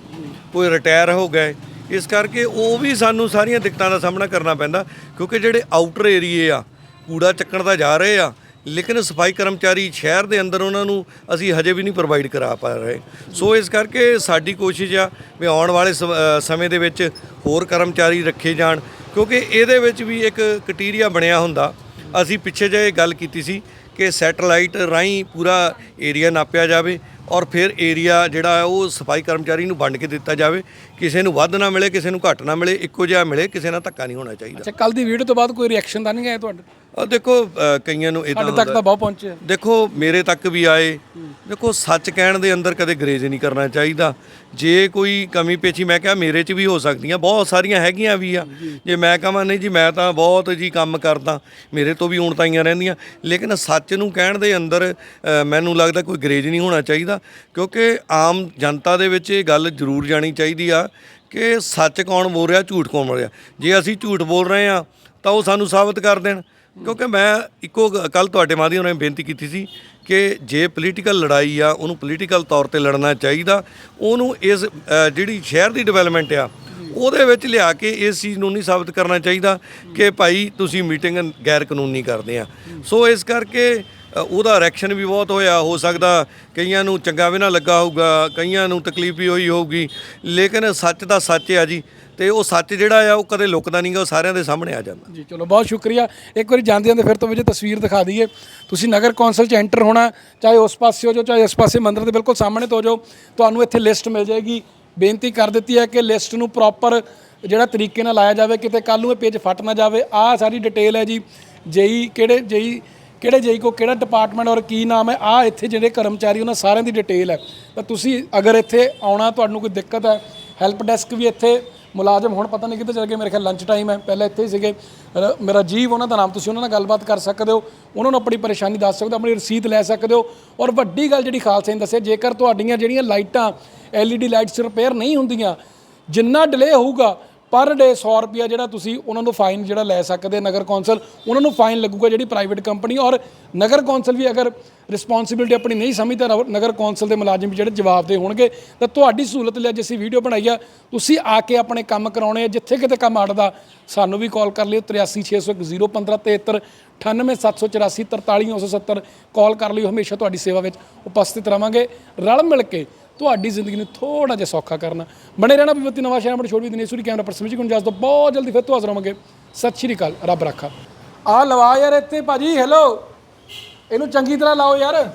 ਕੋਈ ਰਿਟਾਇਰ ਹੋ ਗਏ, ਇਸ ਕਰਕੇ ਉਹ ਵੀ ਸਾਨੂੰ ਸਾਰੀਆਂ ਦਿੱਕਤਾਂ ਦਾ ਸਾਹਮਣਾ ਕਰਨਾ ਪੈਂਦਾ, ਕਿਉਂਕਿ ਜਿਹੜੇ ਆਊਟਰ ਏਰੀਏ ਆ, ਕੂੜਾ ਚੱਕਣ ਦਾ ਜਾ ਰਹੇ ਆ ਲੇਕਿਨ ਸਫ਼ਾਈ ਕਰਮਚਾਰੀ ਸ਼ਹਿਰ ਦੇ ਅੰਦਰ ਉਹਨਾਂ ਨੂੰ ਅਸੀਂ ਹਜੇ ਵੀ ਨਹੀਂ ਪ੍ਰੋਵਾਈਡ ਕਰਾ ਪਾ ਰਹੇ। ਸੋ ਇਸ ਕਰਕੇ ਸਾਡੀ ਕੋਸ਼ਿਸ਼ ਆ ਵੀ ਆਉਣ ਵਾਲੇ ਸਮ- ਸਮੇਂ ਦੇ ਵਿੱਚ ਹੋਰ ਕਰਮਚਾਰੀ ਰੱਖੇ ਜਾਣ, ਕਿਉਂਕਿ ਇਹਦੇ ਵਿੱਚ ਵੀ ਇੱਕ ਕਟੀਰੀਆ ਬਣਿਆ ਹੁੰਦਾ। ਅਸੀਂ ਪਿੱਛੇ ਜੇ ਗੱਲ ਕੀਤੀ ਸੀ ਕਿ ਸੈਟਲਾਈਟ ਰਾਹੀਂ ਪੂਰਾ ਏਰੀਆ ਨਾਪਿਆ ਜਾਵੇ ਔਰ ਫਿਰ ਏਰੀਆ ਜਿਹੜਾ ਉਹ ਸਫ਼ਾਈ ਕਰਮਚਾਰੀ ਨੂੰ ਵੰਡ ਕੇ ਦਿੱਤਾ ਜਾਵੇ। ਕਿਸੇ ਨੂੰ ਵੱਧ ਨਾ ਮਿਲੇ ਕਿਸੇ ਨੂੰ ਘੱਟ ਨਾ ਮਿਲੇ ਇੱਕੋ ਜਿਹਾ ਮਿਲੇ ਕਿਸੇ ਨਾਲ ਧੱਕਾ ਨਹੀਂ ਹੋਣਾ ਚਾਹੀਦਾ। ਅੱਛਾ ਕੱਲ ਦੀ ਵੀਡੀਓ ਤੋਂ ਬਾਅਦ ਕੋਈ ਰਿਐਕਸ਼ਨ ਤਾਂ ਨਹੀਂ ਆਇਆ ਤੁਹਾਡੇ? ਅ, ਦੇਖੋ ਅ, ਕਈਆਂ ਨੂੰ ਇਦਾਂ ਸਾਡੇ ਤੱਕ ਤਾਂ ਬਹੁਤ ਪਹੁੰਚੇ ਆ। ਦੇਖੋ ਮੇਰੇ ਤੱਕ ਵੀ ਆਏ। ਦੇਖੋ ਸੱਚ ਕਹਿਣ ਦੇ ਅੰਦਰ ਕਦੇ ਗਰੇਜ ਨਹੀਂ ਕਰਨਾ ਚਾਹੀਦਾ। ਜੇ ਕੋਈ ਕਮੀ ਪੇਚੀ ਮੈਂ ਕਿਹਾ ਮੇਰੇ 'ਚ ਵੀ ਹੋ ਸਕਦੀਆਂ ਬਹੁਤ ਸਾਰੀਆਂ ਹੈਗੀਆਂ ਵੀ ਆ। ਜੇ। ਮੈਂ ਕਹਾਂ ਨਹੀਂ ਜੀ ਮੈਂ ਤਾਂ ਬਹੁਤ ਜੀ ਕੰਮ ਕਰਦਾ ਮੇਰੇ ਤੋਂ ਵੀ ਊਣਤਾਈਆਂ ਰਹਿੰਦੀਆਂ। ਲੇਕਿਨ ਸੱਚ ਨੂੰ ਕਹਿਣ ਦੇ ਅੰਦਰ ਅ, ਮੈਨੂੰ ਲੱਗਦਾ ਕੋਈ ਗਰੇਜ ਨਹੀਂ ਹੋਣਾ ਚਾਹੀਦਾ ਕਿਉਂਕਿ ਆਮ ਜਨਤਾ ਦੇ ਵਿੱਚ ਇਹ ਗੱਲ ਜ਼ਰੂਰ ਜਾਣੀ ਚਾਹੀਦੀ ਆ ਕਿ ਸੱਚ ਕੌਣ ਬੋਲ ਰਿਹਾ, ਝੂਠ ਕੌਣ ਬੋਲ ਰਿਹਾ। ਜੇ ਅਸੀਂ ਝੂਠ ਬੋਲ ਰਹੇ ਆ ਤਾਂ ਉਹ ਸਾਨੂੰ ਸਾਬਤ ਕਰ ਦੇਣ। ਕਿਉਂਕਿ ਮੈਂ ਇੱਕੋ ਕੱਲ ਤੁਹਾਡੇ ਮਾਧਿਅਮ ਨਾਲ ਬੇਨਤੀ ਕੀਤੀ ਸੀ ਕਿ ਜੇ ਪੋਲੀਟੀਕਲ ਲੜਾਈ ਆ, ਉਹਨੂੰ ਪੋਲੀਟੀਕਲ ਤੌਰ ਤੇ ਲੜਨਾ ਚਾਹੀਦਾ। ਉਹਨੂੰ ਇਸ ਜਿਹੜੀ ਸ਼ਹਿਰ ਦੀ ਡਿਵੈਲਪਮੈਂਟ ਆ ਉਹਦੇ ਵਿੱਚ ਲਿਆ ਕੇ ਇਸ ਚੀਜ਼ ਨੂੰ ਨਹੀਂ ਸਾਬਤ ਕਰਨਾ ਚਾਹੀਦਾ ਕਿ ਭਾਈ ਤੁਸੀਂ ਮੀਟਿੰਗ ਗੈਰ ਕਾਨੂੰਨੀ ਕਰਦੇ ਆ। ਸੋ ਇਸ ਕਰਕੇ ਉਹਦਾ ਰਿਐਕਸ਼ਨ ਵੀ ਬਹੁਤ ਹੋਇਆ। ਹੋ ਸਕਦਾ ਕਈਆਂ ਨੂੰ ਚੰਗਾ ਵੀ ਨਾ ਲੱਗਾ ਹੋਊਗਾ, ਕਈਆਂ ਨੂੰ ਤਕਲੀਫ ਵੀ ਹੋਈ ਹੋਊਗੀ। ਲੇਕਿਨ ਸੱਚ ਦਾ ਸੱਚ ਆ ਜੀ, ਤੇ ਉਹ ਸੱਚ ਜਿਹੜਾ ਆ, ਉਹ ਕਦੇ ਲੁਕਦਾ ਨਹੀਂਗਾ ਉਹ ਸਾਰਿਆਂ ਦੇ ਸਾਹਮਣੇ ਆ ਜਾਂਦਾ। ਜੀ, ਚਲੋ, ਬਹੁਤ ਸ਼ੁਕਰੀਆ। ਇੱਕ ਵਾਰੀ ਜਾਂਦੇ ਜਾਂਦੇ ਫਿਰ ਤੋਂ ਵੀ ਜੇ ਤਸਵੀਰ ਦਿਖਾ ਦਈਏ, ਤੁਸੀਂ ਨਗਰ ਕੌਂਸਲ ਚ ਐਂਟਰ ਹੋਣਾ, ਚਾਹੇ ਉਸ ਪਾਸੇ ਹੋ ਜਾਓ, ਚਾਹੇ ਇਸ ਪਾਸੇ ਮੰਦਰ ਦੇ ਬਿਲਕੁਲ ਸਾਹਮਣੇ ਤੋਂ ਹੋ ਜਾਓ, ਤੁਹਾਨੂੰ ਇੱਥੇ ਲਿਸਟ ਮਿਲ ਜਾਏਗੀ। ਬੇਨਤੀ ਕਰ ਦਿੱਤੀ ਹੈ ਕਿ ਲਿਸਟ ਨੂੰ ਪ੍ਰੋਪਰ ਜਿਹੜਾ ਤਰੀਕੇ ਨਾਲ ਲਾਇਆ ਜਾਵੇ, ਕਿਤੇ ਕੱਲ ਨੂੰ ਇਹ ਪੇਜ ਫਟ ਨਾ ਜਾਵੇ। ਆਹ ਸਾਰੀ ਡਿਟੇਲ ਹੈ ਜੀ, ਜੇਈ ਕਿਹੜੇ ਜੇਈ ਕਿਹੜੇ ਜੇਈ ਕੋ ਕਿਹੜਾ ਡਿਪਾਰਟਮੈਂਟ ਔਰ ਕੀ ਨਾਮ ਹੈ ਆ ਇੱਥੇ ਜਿਹੜੇ ਕਰਮਚਾਰੀ, ਉਹਨਾਂ ਸਾਰਿਆਂ ਦੀ ਡਿਟੇਲ ਹੈ। ਤਾਂ ਤੁਸੀਂ ਅਗਰ ਇੱਥੇ ਆਉਣਾ, ਤੁਹਾਨੂੰ ਕੋਈ ਦਿੱਕਤ ਹੈ ਹੈਲਪ ਡੈਸਕ ਵੀ ਇੱਥੇ ਮੁਲਾਜ਼ਮ ਹੁਣ ਪਤਾ ਨਹੀਂ ਕਿੱਥੇ ਚਲੇ ਗਏ। ਮੇਰੇ ਖਿਆਲ ਲੰਚ ਟਾਈਮ ਹੈ। ਪਹਿਲਾਂ ਇੱਥੇ ਸੀਗੇ। ਮੇਰਾ ਜੀਵ, ਉਹਨਾਂ ਦਾ ਨਾਮ ਤੁਸੀਂ ਉਹਨਾਂ ਨਾਲ ਗੱਲਬਾਤ ਕਰ ਸਕਦੇ ਹੋ। ਉਹਨਾਂ ਨੂੰ ਆਪਣੀ ਪਰੇਸ਼ਾਨੀ ਦੱਸ ਸਕਦੇ ਹੋ, ਆਪਣੀ ਰਸੀਦ ਲੈ ਸਕਦੇ ਹੋ। ਔਰ ਵੱਡੀ ਗੱਲ ਜਿਹੜੀ ਖਾਲਸੇ ਨੇ ਦੱਸਿਆ, ਜੇਕਰ ਤੁਹਾਡੀਆਂ ਜਿਹੜੀਆਂ ਲਾਈਟਾਂ, LED ਲਾਈਟਸ ਰਿਪੇਅਰ ਨਹੀਂ ਹੁੰਦੀਆਂ, ਜਿੰਨਾ ਡਿਲੇ ਹੋਊਗਾ ਪਰ ਡੇ 100 ਰੁਪਿਆ ਜਿਹੜਾ ਤੁਸੀਂ ਉਹਨਾਂ ਨੂੰ ਫਾਈਨ ਜਿਹੜਾ ਲੈ ਸਕਦੇ ਨਗਰ ਕੌਂਸਲ, ਉਹਨਾਂ ਨੂੰ ਫਾਈਨ ਲੱਗੂਗਾ ਜਿਹੜੀ ਪ੍ਰਾਈਵੇਟ ਕੰਪਨੀ ਔਰ ਨਗਰ ਕੌਂਸਲ ਵੀ ਅਗਰ ਰਿਸਪੌਂਸਿਬਿਲਟੀ ਆਪਣੀ ਨਹੀਂ ਸਮਝਦਾ ਨਗਰ- ਨਗਰ ਕੌਂਸਲ ਦੇ ਮੁਲਾਜ਼ਮ ਵੀ ਜਿਹੜੇ ਜਵਾਬਦੇ ਹੋਣਗੇ, ਤਾਂ ਤੁਹਾਡੀ ਸਹੂਲਤ ਲਈ ਅੱਜ ਅਸੀਂ ਵੀਡੀਓ ਬਣਾਈ ਆ। ਤੁਸੀਂ ਆ ਕੇ ਆਪਣੇ ਕੰਮ ਕਰਾਉਣੇ ਆ, ਜਿੱਥੇ ਕਿਤੇ ਕੰਮ ਅੜਦਾ ਸਾਨੂੰ ਵੀ ਕਾਲ ਕਰ ਲਿਓ 8360101573 98784 ਕਾਲ ਕਰ ਲਿਓ, ਹਮੇਸ਼ਾ ਤੁਹਾਡੀ ਸੇਵਾ ਵਿੱਚ ਉਪਸਥਿਤ ਰਵਾਂਗੇ। ਰਲ ਮਿਲ ਕੇ ਤੁਹਾਡੀ ਜ਼ਿੰਦਗੀ ਨੂੰ ਥੋੜਾ ਜਿਹਾ ਸੌਖਾ ਕਰਨਾ। ਬਣੇ ਰਹਿਣਾ ਵਿਵਤੀ ਨਵਾਂ ਸ਼ਹਿਰ, ਬੜੇ ਛੋੜ ਵੀ ਦਿਨੇਸ਼ੂਰੀ ਕੈਮਰਾ ਪਰਸਨ ਜੀ ਗੁੰਜਾਸ ਤੋਂ ਬਹੁਤ ਜਲਦੀ ਫਿਰ ਤੋਂ ਹਾਜ਼ਰ ਹੋਵਾਂਗੇ। ਸਤਿ ਸ਼੍ਰੀ ਅਕਾਲ, ਰੱਬ ਰੱਖਾ। ਆ ਲਵਾ ਯਾਰ ਇੱਥੇ ਭਾਜੀ ਹੈਲੋ ਇਹਨੂੰ ਚੰਗੀ ਤਰ੍ਹਾਂ ਲਾਓ ਯਾਰ।